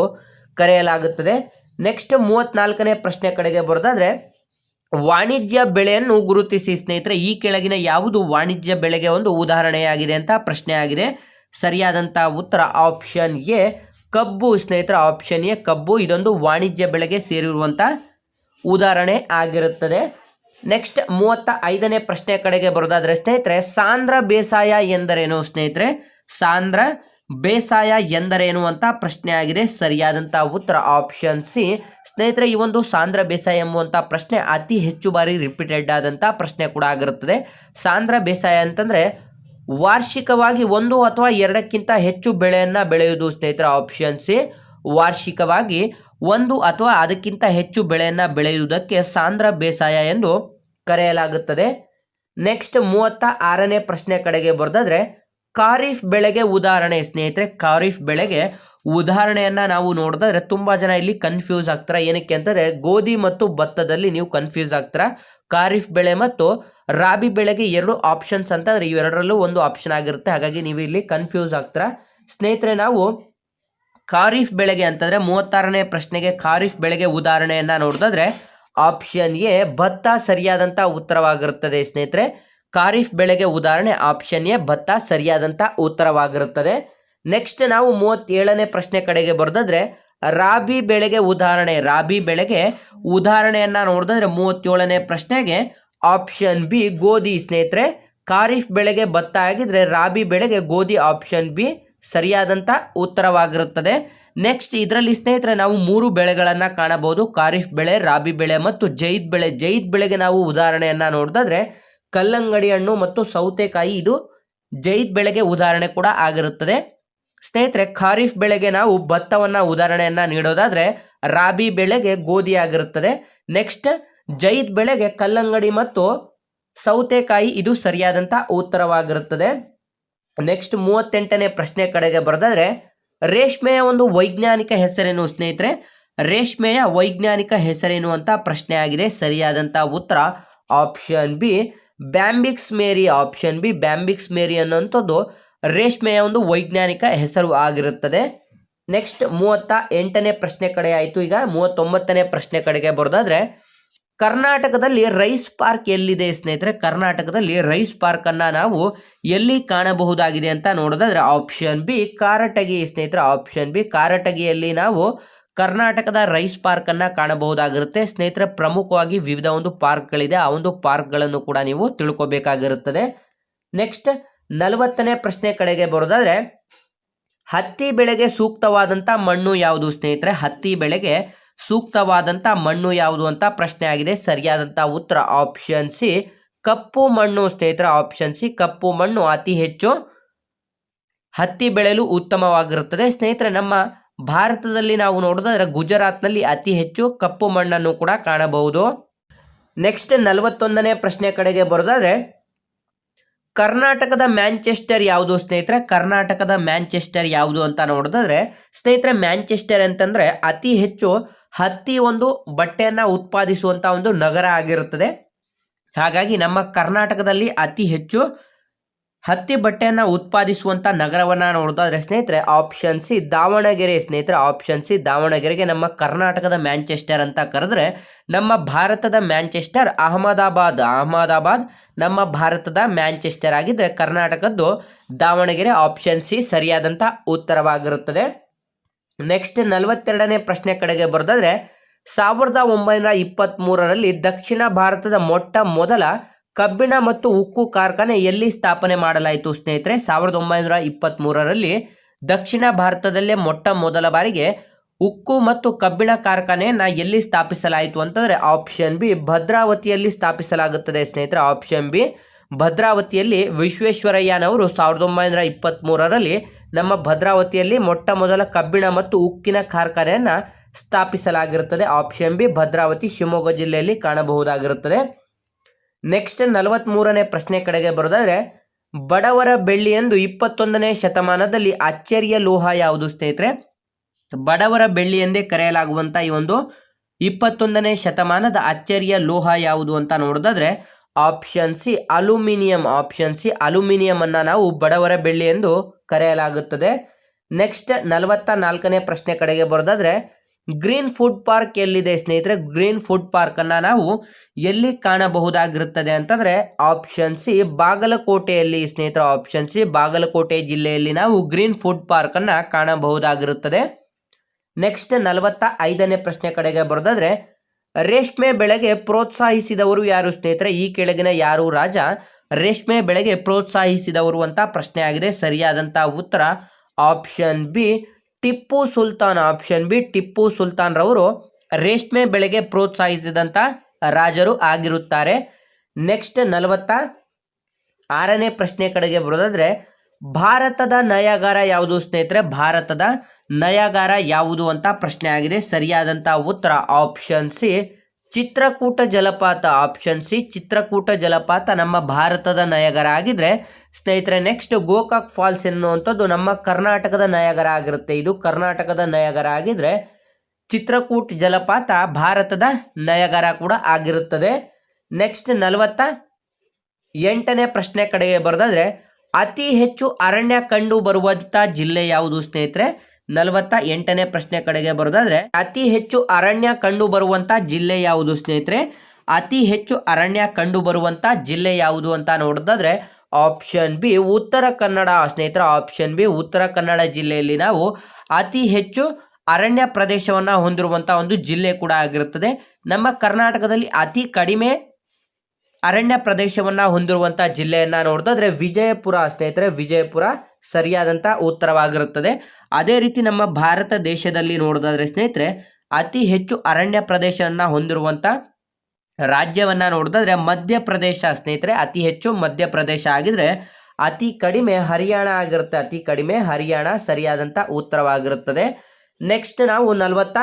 ಕರೆಯಲಾಗುತ್ತದೆ. ನೆಕ್ಸ್ಟ್ ಮೂವತ್ನಾಲ್ಕನೇ ಪ್ರಶ್ನೆ ಕಡೆಗೆ ಬರೋದಾದ್ರೆ, ವಾಣಿಜ್ಯ ಬೆಳೆಯನ್ನು ಗುರುತಿಸಿ ಸ್ನೇಹಿತರೆ, ಈ ಕೆಳಗಿನ ಯಾವುದು ವಾಣಿಜ್ಯ ಬೆಳೆಗೆ ಒಂದು ಉದಾಹರಣೆಯಾಗಿದೆ ಅಂತ ಪ್ರಶ್ನೆ ಆಗಿದೆ ಸರಿಯಾದಂಥ ಉತ್ತರ ಆಪ್ಷನ್ ಎ ಕಬ್ಬು ಸ್ನೇಹಿತರ ಆಪ್ಷನ್ ಎ, ಕಬ್ಬು ಇದೊಂದು ವಾಣಿಜ್ಯ ಬೆಳೆಗೆ ಸೇರಿರುವಂಥ ಉದಾಹರಣೆ ಆಗಿರುತ್ತದೆ. ನೆಕ್ಸ್ಟ್ ಮೂವತ್ತ ಐದನೇ ಪ್ರಶ್ನೆ ಕಡೆಗೆ ಬರೋದಾದ್ರೆ, ಸ್ನೇಹಿತರೆ ಸಾಂದ್ರ ಬೇಸಾಯ ಎಂದರೇನು ಸ್ನೇಹಿತರೆ? ಸಾಂದ್ರ ಬೇಸಾಯ ಎಂದರೇನು ಅಂತ ಪ್ರಶ್ನೆ ಆಗಿದೆ. ಸರಿಯಾದಂಥ ಉತ್ತರ ಆಪ್ಷನ್ ಸಿ. ಸ್ನೇಹಿತರೆ, ಈ ಒಂದು ಸಾಂದ್ರ ಬೇಸಾಯ ಎಂಬುವಂಥ ಪ್ರಶ್ನೆ ಅತಿ ಹೆಚ್ಚು ಬಾರಿ ರಿಪೀಟೆಡ್ ಆದಂಥ ಪ್ರಶ್ನೆ ಕೂಡ ಆಗಿರುತ್ತದೆ. ಸಾಂದ್ರ ಬೇಸಾಯ ಅಂತಂದ್ರೆ ವಾರ್ಷಿಕವಾಗಿ ಒಂದು ಅಥವಾ ಎರಡಕ್ಕಿಂತ ಹೆಚ್ಚು ಬೆಳೆಯನ್ನು ಬೆಳೆಯುವುದು ಸ್ನೇಹಿತರ ಆಪ್ಷನ್ ಸಿ. ವಾರ್ಷಿಕವಾಗಿ ಒಂದು ಅಥವಾ ಅದಕ್ಕಿಂತ ಹೆಚ್ಚು ಬೆಳೆಯನ್ನು ಬೆಳೆಯುವುದಕ್ಕೆ ಸಾಂದ್ರ ಬೇಸಾಯ ಎಂದು ಕರೆಯಲಾಗುತ್ತದೆ. ನೆಕ್ಸ್ಟ್ ಮೂವತ್ತ ಆರನೇ ಪ್ರಶ್ನೆ ಕಡೆಗೆ ಬರೆದಾದ್ರೆ, ಖಾರಿಫ್ ಬೆಳೆಗೆ ಉದಾಹರಣೆ ಸ್ನೇಹಿತರೆ, ಖಾರಿಫ್ ಬೆಳೆಗೆ ಉದಾಹರಣೆಯನ್ನು ನಾವು ನೋಡಿದ್ರೆ ತುಂಬಾ ಜನ ಇಲ್ಲಿ ಕನ್ಫ್ಯೂಸ್ ಆಗ್ತಾರೆ. ಏನಕ್ಕೆ ಅಂತಂದ್ರೆ, ಗೋಧಿ ಮತ್ತು ಭತ್ತದಲ್ಲಿ ನೀವು ಕನ್ಫ್ಯೂಸ್ ಆಗ್ತೀರಾ. ಖಾರಿಫ್ ಬೆಳೆ ಮತ್ತು ರಾಬಿ ಬೆಳೆಗೆ ಎರಡು ಆಪ್ಷನ್ಸ್ ಅಂತಂದ್ರೆ ಇವೆರಡರಲ್ಲೂ ಒಂದು ಆಪ್ಷನ್ ಆಗಿರುತ್ತೆ. ಹಾಗಾಗಿ ನೀವು ಇಲ್ಲಿ ಕನ್ಫ್ಯೂಸ್ ಆಗ್ತೀರಾ? ಸ್ನೇಹಿತರೆ, ನಾವು ಖಾರಿಫ್ ಬೆಳೆಗೆ ಅಂತಂದ್ರೆ ಮೂವತ್ತಾರನೇ ಪ್ರಶ್ನೆಗೆ ಖಾರಿಫ್ ಬೆಳೆಗೆ ಉದಾಹರಣೆಯನ್ನು ನೋಡಿದ್ರೆ ಆಪ್ಷನ್ ಎ ಭತ್ತ ಸರಿಯಾದಂತ ಉತ್ತರವಾಗಿರುತ್ತದೆ ಸ್ನೇಹಿತರೆ. ಖಾರಿಫ್ ಬೆಳೆಗೆ ಉದಾಹರಣೆ ಆಪ್ಷನ್ ಎ ಭತ್ತ ಸರಿಯಾದಂತ ಉತ್ತರವಾಗಿರುತ್ತದೆ. ನೆಕ್ಸ್ಟ್ ನಾವು ಮೂವತ್ತೇಳನೇ ಪ್ರಶ್ನೆ ಕಡೆಗೆ ಬರೆದಿದ್ರೆ ರಾಬಿ ಬೆಳೆಗೆ ಉದಾಹರಣೆ, ರಾಬಿ ಬೆಳೆಗೆ ಉದಾಹರಣೆಯನ್ನು ನೋಡಿದ್ರೆ ಮೂವತ್ತೇಳನೇ ಪ್ರಶ್ನೆಗೆ ಆಪ್ಷನ್ ಬಿ ಗೋಧಿ ಸ್ನೇಹಿತರೆ, ಖಾರಿಫ್ ಬೆಳೆಗೆ ಭತ್ತ ಆಗಿದ್ರೆ ರಾಬಿ ಬೆಳೆಗೆ ಗೋಧಿ ಆಪ್ಷನ್ ಬಿ ಸರಿಯಾದಂತ ಉತ್ತರವಾಗಿರುತ್ತದೆ. ನೆಕ್ಸ್ಟ್ ಇದರಲ್ಲಿ ಸ್ನೇಹಿತರೆ, ನಾವು ಮೂರು ಬೆಳೆಗಳನ್ನು ಕಾಣಬಹುದು. ಖಾರಿಫ್ ಬೆಳೆ, ರಾಬಿ ಬೆಳೆ ಮತ್ತು ಜೈದ್ ಬೆಳೆ. ಜೈದ್ ಬೆಳೆಗೆ ನಾವು ಉದಾಹರಣೆಯನ್ನು ನೋಡಿದ್ರೆ ಕಲ್ಲಂಗಡಿ ಹಣ್ಣು ಮತ್ತು ಸೌತೆಕಾಯಿ ಇದು ಜೈದ್ ಬೆಳೆಗೆ ಉದಾಹರಣೆ ಕೂಡ ಆಗಿರುತ್ತದೆ. ಸ್ನೇಹಿತರೆ, ಖಾರಿಫ್ ಬೆಳೆಗೆ ನಾವು ಭತ್ತವನ್ನು ಉದಾಹರಣೆಯನ್ನ ನೀಡೋದಾದ್ರೆ, ರಾಬಿ ಬೆಳೆಗೆ ಗೋಧಿ ಆಗಿರುತ್ತದೆ. ನೆಕ್ಸ್ಟ್ ಜೈದ್ ಬೆಳೆಗೆ ಕಲ್ಲಂಗಡಿ ಮತ್ತು ಸೌತೆಕಾಯಿ ಇದು ಸರಿಯಾದಂತ ಉತ್ತರವಾಗಿರುತ್ತದೆ. ನೆಕ್ಸ್ಟ್ ಮೂವತ್ತೆಂಟನೇ ಪ್ರಶ್ನೆ ಕಡೆಗೆ ಬರೆದಾದ್ರೆ, ರೇಷ್ಮೆಯ ಒಂದು ವೈಜ್ಞಾನಿಕ ಹೆಸರೇನು ಸ್ನೇಹಿತರೆ? ರೇಷ್ಮೆಯ ವೈಜ್ಞಾನಿಕ ಹೆಸರೇನು ಅಂತ ಪ್ರಶ್ನೆ ಆಗಿದೆ. ಸರಿಯಾದಂಥ ಉತ್ತರ option B, Bombyx mori option B. Bombyx mori ಅನ್ನುವಂಥದ್ದು ರೇಷ್ಮೆಯ ಒಂದು ವೈಜ್ಞಾನಿಕ ಹೆಸರು ಆಗಿರುತ್ತದೆ. ನೆಕ್ಸ್ಟ್ ಮೂವತ್ತ ಎಂಟನೇ ಪ್ರಶ್ನೆ ಕಡೆ ಆಯಿತು. ಈಗ ಮೂವತ್ತೊಂಬತ್ತನೇ ಪ್ರಶ್ನೆ ಕಡೆಗೆ ಬರೋದಾದ್ರೆ ಕರ್ನಾಟಕದಲ್ಲಿ ರೈಸ್ ಪಾರ್ಕ್ ಎಲ್ಲಿದೆ ಸ್ನೇಹಿತರೆ? ಕರ್ನಾಟಕದಲ್ಲಿ ರೈಸ್ ಪಾರ್ಕ್ ಅನ್ನ ನಾವು ಎಲ್ಲಿ ಕಾಣಬಹುದಾಗಿದೆ ಅಂತ ನೋಡೋದಾದ್ರೆ ಆಪ್ಷನ್ ಬಿ ಕಾರಟಗಿ ಸ್ನೇಹಿತರೆ. ಆಪ್ಷನ್ ಬಿ ಕಾರಟಗಿಯಲ್ಲಿ ನಾವು ಕರ್ನಾಟಕದ ರೈಸ್ ಪಾರ್ಕ್ ಅನ್ನ ಕಾಣಬಹುದಾಗಿರುತ್ತೆ. ಸ್ನೇಹಿತರೆ, ಪ್ರಮುಖವಾಗಿ ವಿವಿಧ ಒಂದು ಪಾರ್ಕ್ಗಳಿದೆ. ಆ ಒಂದು ಪಾರ್ಕ್ಗಳನ್ನು ಕೂಡ ನೀವು ತಿಳ್ಕೊಬೇಕಾಗಿರುತ್ತದೆ. ನೆಕ್ಸ್ಟ್, ನಲವತ್ತನೇ ಪ್ರಶ್ನೆ ಕಡೆಗೆ ಬರೋದಾದ್ರೆ, ಹತ್ತಿ ಬೆಳೆಗೆ ಸೂಕ್ತವಾದಂತ ಮಣ್ಣು ಯಾವುದು ಸ್ನೇಹಿತರೆ? ಹತ್ತಿ ಬೆಳೆಗೆ ಸೂಕ್ತವಾದಂತ ಮಣ್ಣು ಯಾವುದು ಅಂತ ಪ್ರಶ್ನೆ ಆಗಿದೆ. ಸರಿಯಾದಂಥ ಉತ್ತರ ಆಪ್ಷನ್ ಸಿ. ಕಪ್ಪು ಮಣ್ಣು, ಸ್ನೇಹಿತರ ಆಪ್ಷನ್ ಸಿ. ಕಪ್ಪು ಮಣ್ಣು ಅತಿ ಹೆಚ್ಚು ಹತ್ತಿ ಬೆಳೆಯಲು ಉತ್ತಮವಾಗಿರುತ್ತದೆ. ಸ್ನೇಹಿತರೆ, ನಮ್ಮ ಭಾರತದಲ್ಲಿ ನಾವು ನೋಡೋದಾದ್ರೆ ಗುಜರಾತ್ನಲ್ಲಿ ಅತಿ ಹೆಚ್ಚು ಕಪ್ಪು ಮಣ್ಣನ್ನು ಕೂಡ ಕಾಣಬಹುದು. ನೆಕ್ಸ್ಟ್ ನಲವತ್ತೊಂದನೇ ಪ್ರಶ್ನೆ ಕಡೆಗೆ ಬರೋದಾದ್ರೆ ಕರ್ನಾಟಕದ ಮ್ಯಾಂಚೆಸ್ಟರ್ ಯಾವುದು ಸ್ನೇಹಿತರೆ? ಕರ್ನಾಟಕದ ಮ್ಯಾಂಚೆಸ್ಟರ್ ಯಾವುದು ಅಂತ ನೋಡಿದ್ರೆ ಸ್ನೇಹಿತರೆ ಮ್ಯಾಂಚೆಸ್ಟರ್ ಅಂತಂದ್ರೆ ಅತಿ ಹೆಚ್ಚು ಹತ್ತಿ ಒಂದು ಬಟ್ಟೆಯನ್ನ ಉತ್ಪಾದಿಸುವಂತ ಒಂದು ನಗರ ಆಗಿರುತ್ತದೆ. ಹಾಗಾಗಿ ನಮ್ಮ ಕರ್ನಾಟಕದಲ್ಲಿ ಅತಿ ಹೆಚ್ಚು ಹತ್ತಿ ಬಟ್ಟೆಯನ್ನ ಉತ್ಪಾದಿಸುವಂತ ನಗರವನ್ನ ನೋಡೋದಾದ್ರೆ ಸ್ನೇಹಿತರೆ ಆಪ್ಷನ್ ಸಿ ದಾವಣಗೆರೆ. ಸ್ನೇಹಿತರೆ ಆಪ್ಷನ್ ಸಿ ದಾವಣಗೆರೆಗೆ ನಮ್ಮ ಕರ್ನಾಟಕದ ಮ್ಯಾಂಚೆಸ್ಟರ್ ಅಂತ ಕರೆದ್ರೆ ನಮ್ಮ ಭಾರತದ ಮ್ಯಾಂಚೆಸ್ಟರ್ ಅಹಮದಾಬಾದ್. ಅಹಮದಾಬಾದ್ ನಮ್ಮ ಭಾರತದ ಮ್ಯಾಂಚೆಸ್ಟರ್ ಆಗಿದ್ರೆ ಕರ್ನಾಟಕದ್ದು ದಾವಣಗೆರೆ ಆಪ್ಷನ್ ಸಿ ಸರಿಯಾದಂತ ಉತ್ತರವಾಗಿರುತ್ತದೆ. ನೆಕ್ಸ್ಟ್ ನಲವತ್ತೆರಡನೇ ಪ್ರಶ್ನೆ ಕಡೆಗೆ ಬರೋದಾದ್ರೆ, ಸಾವಿರದ ಒಂಬೈನೂರ ಇಪ್ಪತ್ತ್ ಮೂರರಲ್ಲಿ ದಕ್ಷಿಣ ಭಾರತದ ಮೊಟ್ಟ ಮೊದಲ ಕಬ್ಬಿಣ ಮತ್ತು ಉಕ್ಕು ಕಾರ್ಖಾನೆ ಎಲ್ಲಿ ಸ್ಥಾಪನೆ ಮಾಡಲಾಯಿತು ಸ್ನೇಹಿತರೆ? ಸಾವಿರದ ಒಂಬೈನೂರ ಇಪ್ಪತ್ತ್ ಮೂರರಲ್ಲಿ ದಕ್ಷಿಣ ಭಾರತದಲ್ಲೇ ಮೊಟ್ಟ ಮೊದಲ ಬಾರಿಗೆ ಉಕ್ಕು ಮತ್ತು ಕಬ್ಬಿಣ ಕಾರ್ಖಾನೆಯನ್ನು ಎಲ್ಲಿ ಸ್ಥಾಪಿಸಲಾಯಿತು ಅಂತಂದ್ರೆ ಆಪ್ಷನ್ ಬಿ ಭದ್ರಾವತಿಯಲ್ಲಿ ಸ್ಥಾಪಿಸಲಾಗುತ್ತದೆ ಸ್ನೇಹಿತರೆ. ಆಪ್ಷನ್ ಬಿ ಭದ್ರಾವತಿಯಲ್ಲಿ ವಿಶ್ವೇಶ್ವರಯ್ಯನವರು ಸಾವಿರದ ಒಂಬೈನೂರ ಇಪ್ಪತ್ತ್ ಮೂರರಲ್ಲಿ ನಮ್ಮ ಭದ್ರಾವತಿಯಲ್ಲಿ ಮೊಟ್ಟ ಮೊದಲ ಕಬ್ಬಿಣ ಮತ್ತು ಉಕ್ಕಿನ ಕಾರ್ಖಾನೆಯನ್ನು ಸ್ಥಾಪಿಸಲಾಗಿರುತ್ತದೆ. ಆಪ್ಷನ್ ಬಿ ಭದ್ರಾವತಿ ಶಿವಮೊಗ್ಗ ಜಿಲ್ಲೆಯಲ್ಲಿ ಕಾಣಬಹುದಾಗಿರುತ್ತದೆ. ನೆಕ್ಸ್ಟ್ ನಲವತ್ತ್ ಮೂರನೇ ಪ್ರಶ್ನೆ ಕಡೆಗೆ ಬರೋದಾದ್ರೆ, ಬಡವರ ಬೆಳ್ಳಿ ಎಂದು ಇಪ್ಪತ್ತೊಂದನೇ ಶತಮಾನದಲ್ಲಿ ಅಚ್ಚರಿಯ ಲೋಹ ಯಾವುದು ಸ್ನೇಹಿತರೆ? ಬಡವರ ಬೆಳ್ಳಿ ಎಂದೇ ಕರೆಯಲಾಗುವಂತ ಈ ಒಂದು ಇಪ್ಪತ್ತೊಂದನೇ ಶತಮಾನದ ಅಚ್ಚರಿಯ ಲೋಹ ಯಾವುದು ಅಂತ ನೋಡೋದಾದ್ರೆ option C aluminium option C aluminium ಅನ್ನ ನಾವು ಬಡವರ ಬೆಳ್ಳಿ ಎಂದು ಕರೆಯಲಾಗುತ್ತದೆ. ನೆಕ್ಸ್ಟ್ ನಲವತ್ತ ನಾಲ್ಕನೇ ಪ್ರಶ್ನೆ ಕಡೆಗೆ ಬರೋದಾದ್ರೆ ಗ್ರೀನ್ ಫುಡ್ ಪಾರ್ಕ್ ಎಲ್ಲಿದೆ ಸ್ನೇಹಿತರೆ? ಗ್ರೀನ್ ಫುಡ್ ಪಾರ್ಕ್ ಅನ್ನ ನಾವು ಎಲ್ಲಿ ಕಾಣಬಹುದಾಗಿರುತ್ತದೆ ಅಂತಂದ್ರೆ ಆಪ್ಷನ್ ಸಿ ಬಾಗಲಕೋಟೆಯಲ್ಲಿ ಸ್ನೇಹಿತರ. ಆಪ್ಷನ್ ಸಿ ಬಾಗಲಕೋಟೆ ಜಿಲ್ಲೆಯಲ್ಲಿ ನಾವು ಗ್ರೀನ್ ಫುಡ್ ಪಾರ್ಕ್ ಅನ್ನ ಕಾಣಬಹುದಾಗಿರುತ್ತದೆ. ನೆಕ್ಸ್ಟ್ ನಲವತ್ತ ಐದನೇ ಪ್ರಶ್ನೆ ಕಡೆಗೆ ಬರೋದಾದ್ರೆ, ರೇಷ್ಮೆ ಬೆಳೆಗೆ ಪ್ರೋತ್ಸಾಹಿಸಿದವರು ಯಾರು ಸ್ನೇಹಿತರೆ? ಈ ಕೆಳಗಿನ ಯಾರು ರಾಜ? ರೇಷ್ಮೆ ಬೆಳೆಗೆ ಪ್ರೋತ್ಸಾಹಿಸಿದವರು ಅಂತ ಪ್ರಶ್ನೆ ಆಗಿದೆ. ಸರಿಯಾದಂತಹ ಉತ್ತರ option B Tipu Sultan option B Tipu Sultan ರವರು ರೇಷ್ಮೆ ಬೆಳೆಗೆ ಪ್ರೋತ್ಸಾಹಿಸಿದಂತ ರಾಜರು ಆಗಿರುತ್ತಾರೆ. ನೆಕ್ಸ್ಟ್ ನಲವತ್ತ ಆರನೇ ಪ್ರಶ್ನೆ ಕಡೆಗೆ ಬರೋದಾದ್ರೆ, ಭಾರತದ ನಯಾಗಾರ ಯಾವುದು ಸ್ನೇಹಿತರೆ? ಭಾರತದ ನಯಾಗಾರ ಯಾವುದು ಅಂತ ಪ್ರಶ್ನೆ ಆಗಿದೆ. ಸರಿಯಾದಂಥ ಉತ್ತರ ಆಪ್ಷನ್ ಸಿ ಚಿತ್ರಕೂಟ ಜಲಪಾತ ಆಪ್ಷನ್ ಸಿ ಚಿತ್ರಕೂಟ ಜಲಪಾತ ನಮ್ಮ ಭಾರತದ ನಯಗರ ಆಗಿದ್ರೆ ಸ್ನೇಹಿತರೆ ನೆಕ್ಸ್ಟ್ ಗೋಕಾಕ್ ಫಾಲ್ಸ್ ಎನ್ನುವಂಥದ್ದು ನಮ್ಮ ಕರ್ನಾಟಕದ ನಯಗರ ಆಗಿರುತ್ತೆ ಇದು ಕರ್ನಾಟಕದ ನಯಗರ ಆಗಿದ್ರೆ ಚಿತ್ರಕೂಟ ಜಲಪಾತ ಭಾರತದ ನಯಗರ ಕೂಡ ಆಗಿರುತ್ತದೆ. ನೆಕ್ಸ್ಟ್ ನಲವತ್ತ ಎಂಟನೇ ಪ್ರಶ್ನೆ ಕಡೆಗೆ ಬರೆದಾದ್ರೆ, ಅತಿ ಹೆಚ್ಚು ಅರಣ್ಯ ಕಂಡು ಬರುವಂತ ಜಿಲ್ಲೆ ಯಾವುದು ಸ್ನೇಹಿತರೆ? ನಲವತ್ತ ಎಂಟನೇ ಪ್ರಶ್ನೆ ಕಡೆಗೆ ಬರೋದಾದ್ರೆ, ಅತಿ ಹೆಚ್ಚು ಅರಣ್ಯ ಕಂಡು ಬರುವಂತ ಜಿಲ್ಲೆ ಯಾವುದು ಸ್ನೇಹಿತರೆ? ಅತಿ ಹೆಚ್ಚು ಅರಣ್ಯ ಕಂಡು ಬರುವಂತ ಜಿಲ್ಲೆ ಯಾವುದು ಅಂತ ನೋಡೋದಾದ್ರೆ ಆಪ್ಷನ್ ಬಿ ಉತ್ತರ ಕನ್ನಡ ಸ್ನೇಹಿತರ. ಆಪ್ಷನ್ ಬಿ ಉತ್ತರ ಕನ್ನಡ ಜಿಲ್ಲೆಯಲ್ಲಿ ನಾವು ಅತಿ ಹೆಚ್ಚು ಅರಣ್ಯ ಪ್ರದೇಶವನ್ನ ಹೊಂದಿರುವಂತ ಒಂದು ಜಿಲ್ಲೆ ಕೂಡ ಆಗಿರುತ್ತದೆ. ನಮ್ಮ ಕರ್ನಾಟಕದಲ್ಲಿ ಅತಿ ಕಡಿಮೆ ಅರಣ್ಯ ಪ್ರದೇಶವನ್ನ ಹೊಂದಿರುವಂತ ಜಿಲ್ಲೆಯನ್ನ ನೋಡಿದ್ರೆ ವಿಜಯಪುರ ಸ್ನೇಹಿತರೆ. ವಿಜಯಪುರ ಸರಿಯಾದಂತ ಉತ್ತರವಾಗಿರುತ್ತದೆ. ಅದೇ ರೀತಿ ನಮ್ಮ ಭಾರತ ದೇಶದಲ್ಲಿ ನೋಡೋದಾದ್ರೆ ಸ್ನೇಹಿತರೆ, ಅತಿ ಹೆಚ್ಚು ಅರಣ್ಯ ಪ್ರದೇಶವನ್ನು ಹೊಂದಿರುವಂಥ ರಾಜ್ಯವನ್ನು ನೋಡೋದಾದ್ರೆ ಮಧ್ಯಪ್ರದೇಶ ಸ್ನೇಹಿತರೆ. ಅತಿ ಹೆಚ್ಚು ಮಧ್ಯಪ್ರದೇಶ ಆಗಿದ್ರೆ ಅತಿ ಕಡಿಮೆ ಹರಿಯಾಣ ಆಗಿರುತ್ತೆ. ಅತಿ ಕಡಿಮೆ ಹರಿಯಾಣ ಸರಿಯಾದಂಥ ಉತ್ತರವಾಗಿರುತ್ತದೆ. ನೆಕ್ಸ್ಟ್ ನಾವು ನಲವತ್ತ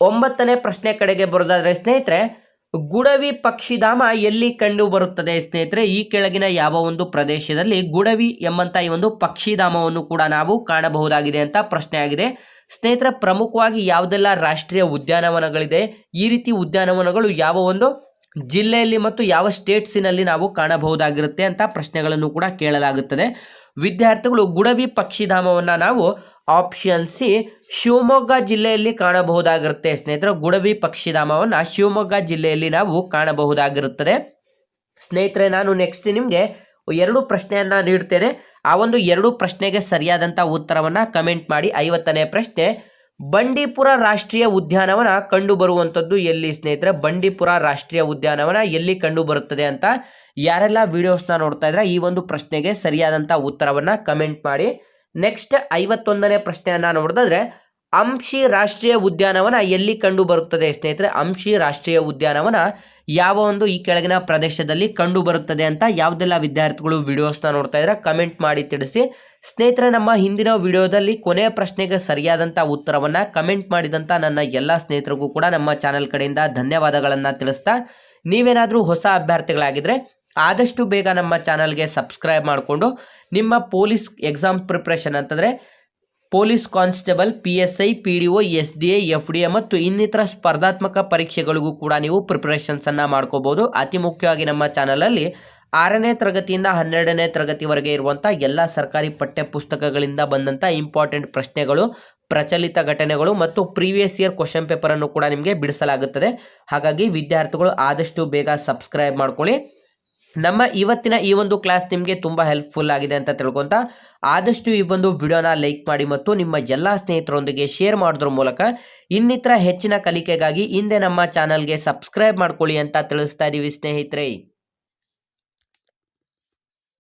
ಒಂಬತ್ತನೇ ಪ್ರಶ್ನೆ ಕಡೆಗೆ ಬರೋದಾದರೆ ಸ್ನೇಹಿತರೆ ಗುಡವಿ ಪಕ್ಷಿಧಾಮ ಎಲ್ಲಿ ಕಂಡು ಬರುತ್ತದೆ ಸ್ನೇಹಿತರೆ? ಈ ಕೆಳಗಿನ ಯಾವ ಒಂದು ಪ್ರದೇಶದಲ್ಲಿ ಗುಡವಿ ಎಂಬಂತ ಈ ಒಂದು ಪಕ್ಷಿಧಾಮವನ್ನು ಕೂಡ ನಾವು ಕಾಣಬಹುದಾಗಿದೆ ಅಂತ ಪ್ರಶ್ನೆ ಆಗಿದೆ. ಸ್ನೇಹಿತರೆ, ಪ್ರಮುಖವಾಗಿ ಯಾವುದೆಲ್ಲ ರಾಷ್ಟ್ರೀಯ ಉದ್ಯಾನವನಗಳಿದೆ? ಈ ರೀತಿ ಉದ್ಯಾನವನಗಳು ಯಾವ ಒಂದು ಜಿಲ್ಲೆಯಲ್ಲಿ ಮತ್ತು ಯಾವ ಸ್ಟೇಟ್ಸಿನಲ್ಲಿ ನಾವು ಕಾಣಬಹುದಾಗಿರುತ್ತೆ ಅಂತ ಪ್ರಶ್ನೆಗಳನ್ನು ಕೂಡ ಕೇಳಲಾಗುತ್ತದೆ. ವಿದ್ಯಾರ್ಥಿಗಳು ಗುಡವಿ ಪಕ್ಷಿಧಾಮವನ್ನು ನಾವು ಆಪ್ಷನ್ ಸಿ ಶಿವಮೊಗ್ಗ ಜಿಲ್ಲೆಯಲ್ಲಿ ಕಾಣಬಹುದಾಗಿರುತ್ತೆ ಸ್ನೇಹಿತರೆ. ಗುಡವಿ ಪಕ್ಷಿಧಾಮವನ್ನು ಶಿವಮೊಗ್ಗ ಜಿಲ್ಲೆಯಲ್ಲಿ ನಾವು ಕಾಣಬಹುದಾಗಿರುತ್ತದೆ. ಸ್ನೇಹಿತರೆ, ನಾನು ನೆಕ್ಸ್ಟ್ ನಿಮಗೆ ಎರಡು ಪ್ರಶ್ನೆಯನ್ನು ನೀಡ್ತೇನೆ. ಆ ಒಂದು ಎರಡು ಪ್ರಶ್ನೆಗೆ ಸರಿಯಾದಂಥ ಉತ್ತರವನ್ನು ಕಮೆಂಟ್ ಮಾಡಿ. ಐವತ್ತನೇ ಪ್ರಶ್ನೆ, ಬಂಡೀಪುರ ರಾಷ್ಟ್ರೀಯ ಉದ್ಯಾನವನ ಕಂಡು ಬರುವಂಥದ್ದು ಎಲ್ಲಿ ಸ್ನೇಹಿತರೆ? ಬಂಡೀಪುರ ರಾಷ್ಟ್ರೀಯ ಉದ್ಯಾನವನ ಎಲ್ಲಿ ಕಂಡು ಬರುತ್ತದೆ ಅಂತ ಯಾರೆಲ್ಲ ವಿಡಿಯೋಸ್ನ ನೋಡ್ತಾ ಇದ್ರೆ, ಈ ಒಂದು ಪ್ರಶ್ನೆಗೆ ಸರಿಯಾದಂಥ ಉತ್ತರವನ್ನು ಕಮೆಂಟ್ ಮಾಡಿ. ನೆಕ್ಸ್ಟ್ ಐವತ್ತೊಂದನೇ ಪ್ರಶ್ನೆಯನ್ನ ನೋಡಿದ್ರೆ ಅಂಶಿ ರಾಷ್ಟ್ರೀಯ ಉದ್ಯಾನವನ ಎಲ್ಲಿ ಕಂಡು ಬರುತ್ತದೆ ಸ್ನೇಹಿತರೆ? ಅಂಶಿ ರಾಷ್ಟ್ರೀಯ ಉದ್ಯಾನವನ ಯಾವ ಒಂದು ಈ ಕೆಳಗಿನ ಪ್ರದೇಶದಲ್ಲಿ ಕಂಡು ಬರುತ್ತದೆ ಅಂತ ಯಾವುದೆಲ್ಲ ವಿದ್ಯಾರ್ಥಿಗಳು ವಿಡಿಯೋಸ್ನ ನೋಡ್ತಾ ಇದ್ರೆ ಕಮೆಂಟ್ ಮಾಡಿ ತಿಳಿಸಿ. ಸ್ನೇಹಿತರೆ, ನಮ್ಮ ಹಿಂದಿನ ವಿಡಿಯೋದಲ್ಲಿ ಕೊನೆಯ ಪ್ರಶ್ನೆಗೆ ಸರಿಯಾದಂಥ ಉತ್ತರವನ್ನು ಕಮೆಂಟ್ ಮಾಡಿದಂಥ ನನ್ನ ಎಲ್ಲ ಸ್ನೇಹಿತರಿಗೂ ಕೂಡ ನಮ್ಮ ಚಾನೆಲ್ ಕಡೆಯಿಂದ ಧನ್ಯವಾದಗಳನ್ನು ತಿಳಿಸ್ತಾ. ನೀವೇನಾದರೂ ಹೊಸ ಅಭ್ಯರ್ಥಿಗಳಾಗಿದ್ರೆ ಆದಷ್ಟು ಬೇಗ ನಮ್ಮ ಚಾನಲ್ಗೆ ಸಬ್ಸ್ಕ್ರೈಬ್ ಮಾಡಿಕೊಂಡು ನಿಮ್ಮ ಪೊಲೀಸ್ ಎಕ್ಸಾಮ್ ಪ್ರಿಪ್ರೇಷನ್ ಅಂತಂದರೆ police constable, P S I, P D O, S D A, F D A ಮತ್ತು ಇನ್ನಿತರ ಸ್ಪರ್ಧಾತ್ಮಕ ಪರೀಕ್ಷೆಗಳಿಗೂ ಕೂಡ ನೀವು ಪ್ರಿಪ್ರೇಷನ್ಸನ್ನು ಮಾಡ್ಕೋಬೋದು. ಅತಿ ಮುಖ್ಯವಾಗಿ ನಮ್ಮ ಚಾನಲಲ್ಲಿ ಆರನೇ ತರಗತಿಯಿಂದ ಹನ್ನೆರಡನೇ ತರಗತಿವರೆಗೆ ಇರುವಂಥ ಎಲ್ಲ ಸರ್ಕಾರಿ ಪಠ್ಯ ಪುಸ್ತಕಗಳಿಂದ ಬಂದಂಥ ಇಂಪಾರ್ಟೆಂಟ್ ಪ್ರಶ್ನೆಗಳು, ಪ್ರಚಲಿತ ಘಟನೆಗಳು ಮತ್ತು ಪ್ರೀವಿಯಸ್ ಇಯರ್ ಕ್ವಶನ್ ಪೇಪರನ್ನು ಕೂಡ ನಿಮಗೆ ಬಿಡಿಸಲಾಗುತ್ತದೆ. ಹಾಗಾಗಿ ವಿದ್ಯಾರ್ಥಿಗಳು ಆದಷ್ಟು ಬೇಗ ಸಬ್ಸ್ಕ್ರೈಬ್ ಮಾಡ್ಕೊಳ್ಳಿ. ನಮ್ಮ ಇವತ್ತಿನ ಈ ಒಂದು ಕ್ಲಾಸ್ ನಿಮಗೆ ತುಂಬ ಹೆಲ್ಪ್ಫುಲ್ ಆಗಿದೆ ಅಂತ ತಿಳ್ಕೊಂತ, ಆದಷ್ಟು ಈ ಒಂದು ವಿಡಿಯೋನ ಲೈಕ್ ಮಾಡಿ ಮತ್ತು ನಿಮ್ಮ ಎಲ್ಲ ಸ್ನೇಹಿತರೊಂದಿಗೆ ಶೇರ್ ಮಾಡೋದ್ರ ಮೂಲಕ ಇನ್ನಿತರ ಹೆಚ್ಚಿನ ಕಲಿಕೆಗಾಗಿ ಹಿಂದೆ ನಮ್ಮ ಚಾನಲ್ಗೆ ಸಬ್ಸ್ಕ್ರೈಬ್ ಮಾಡ್ಕೊಳ್ಳಿ ಅಂತ ತಿಳಿಸ್ತಾ ಇದ್ದೀವಿ ಸ್ನೇಹಿತರೆ.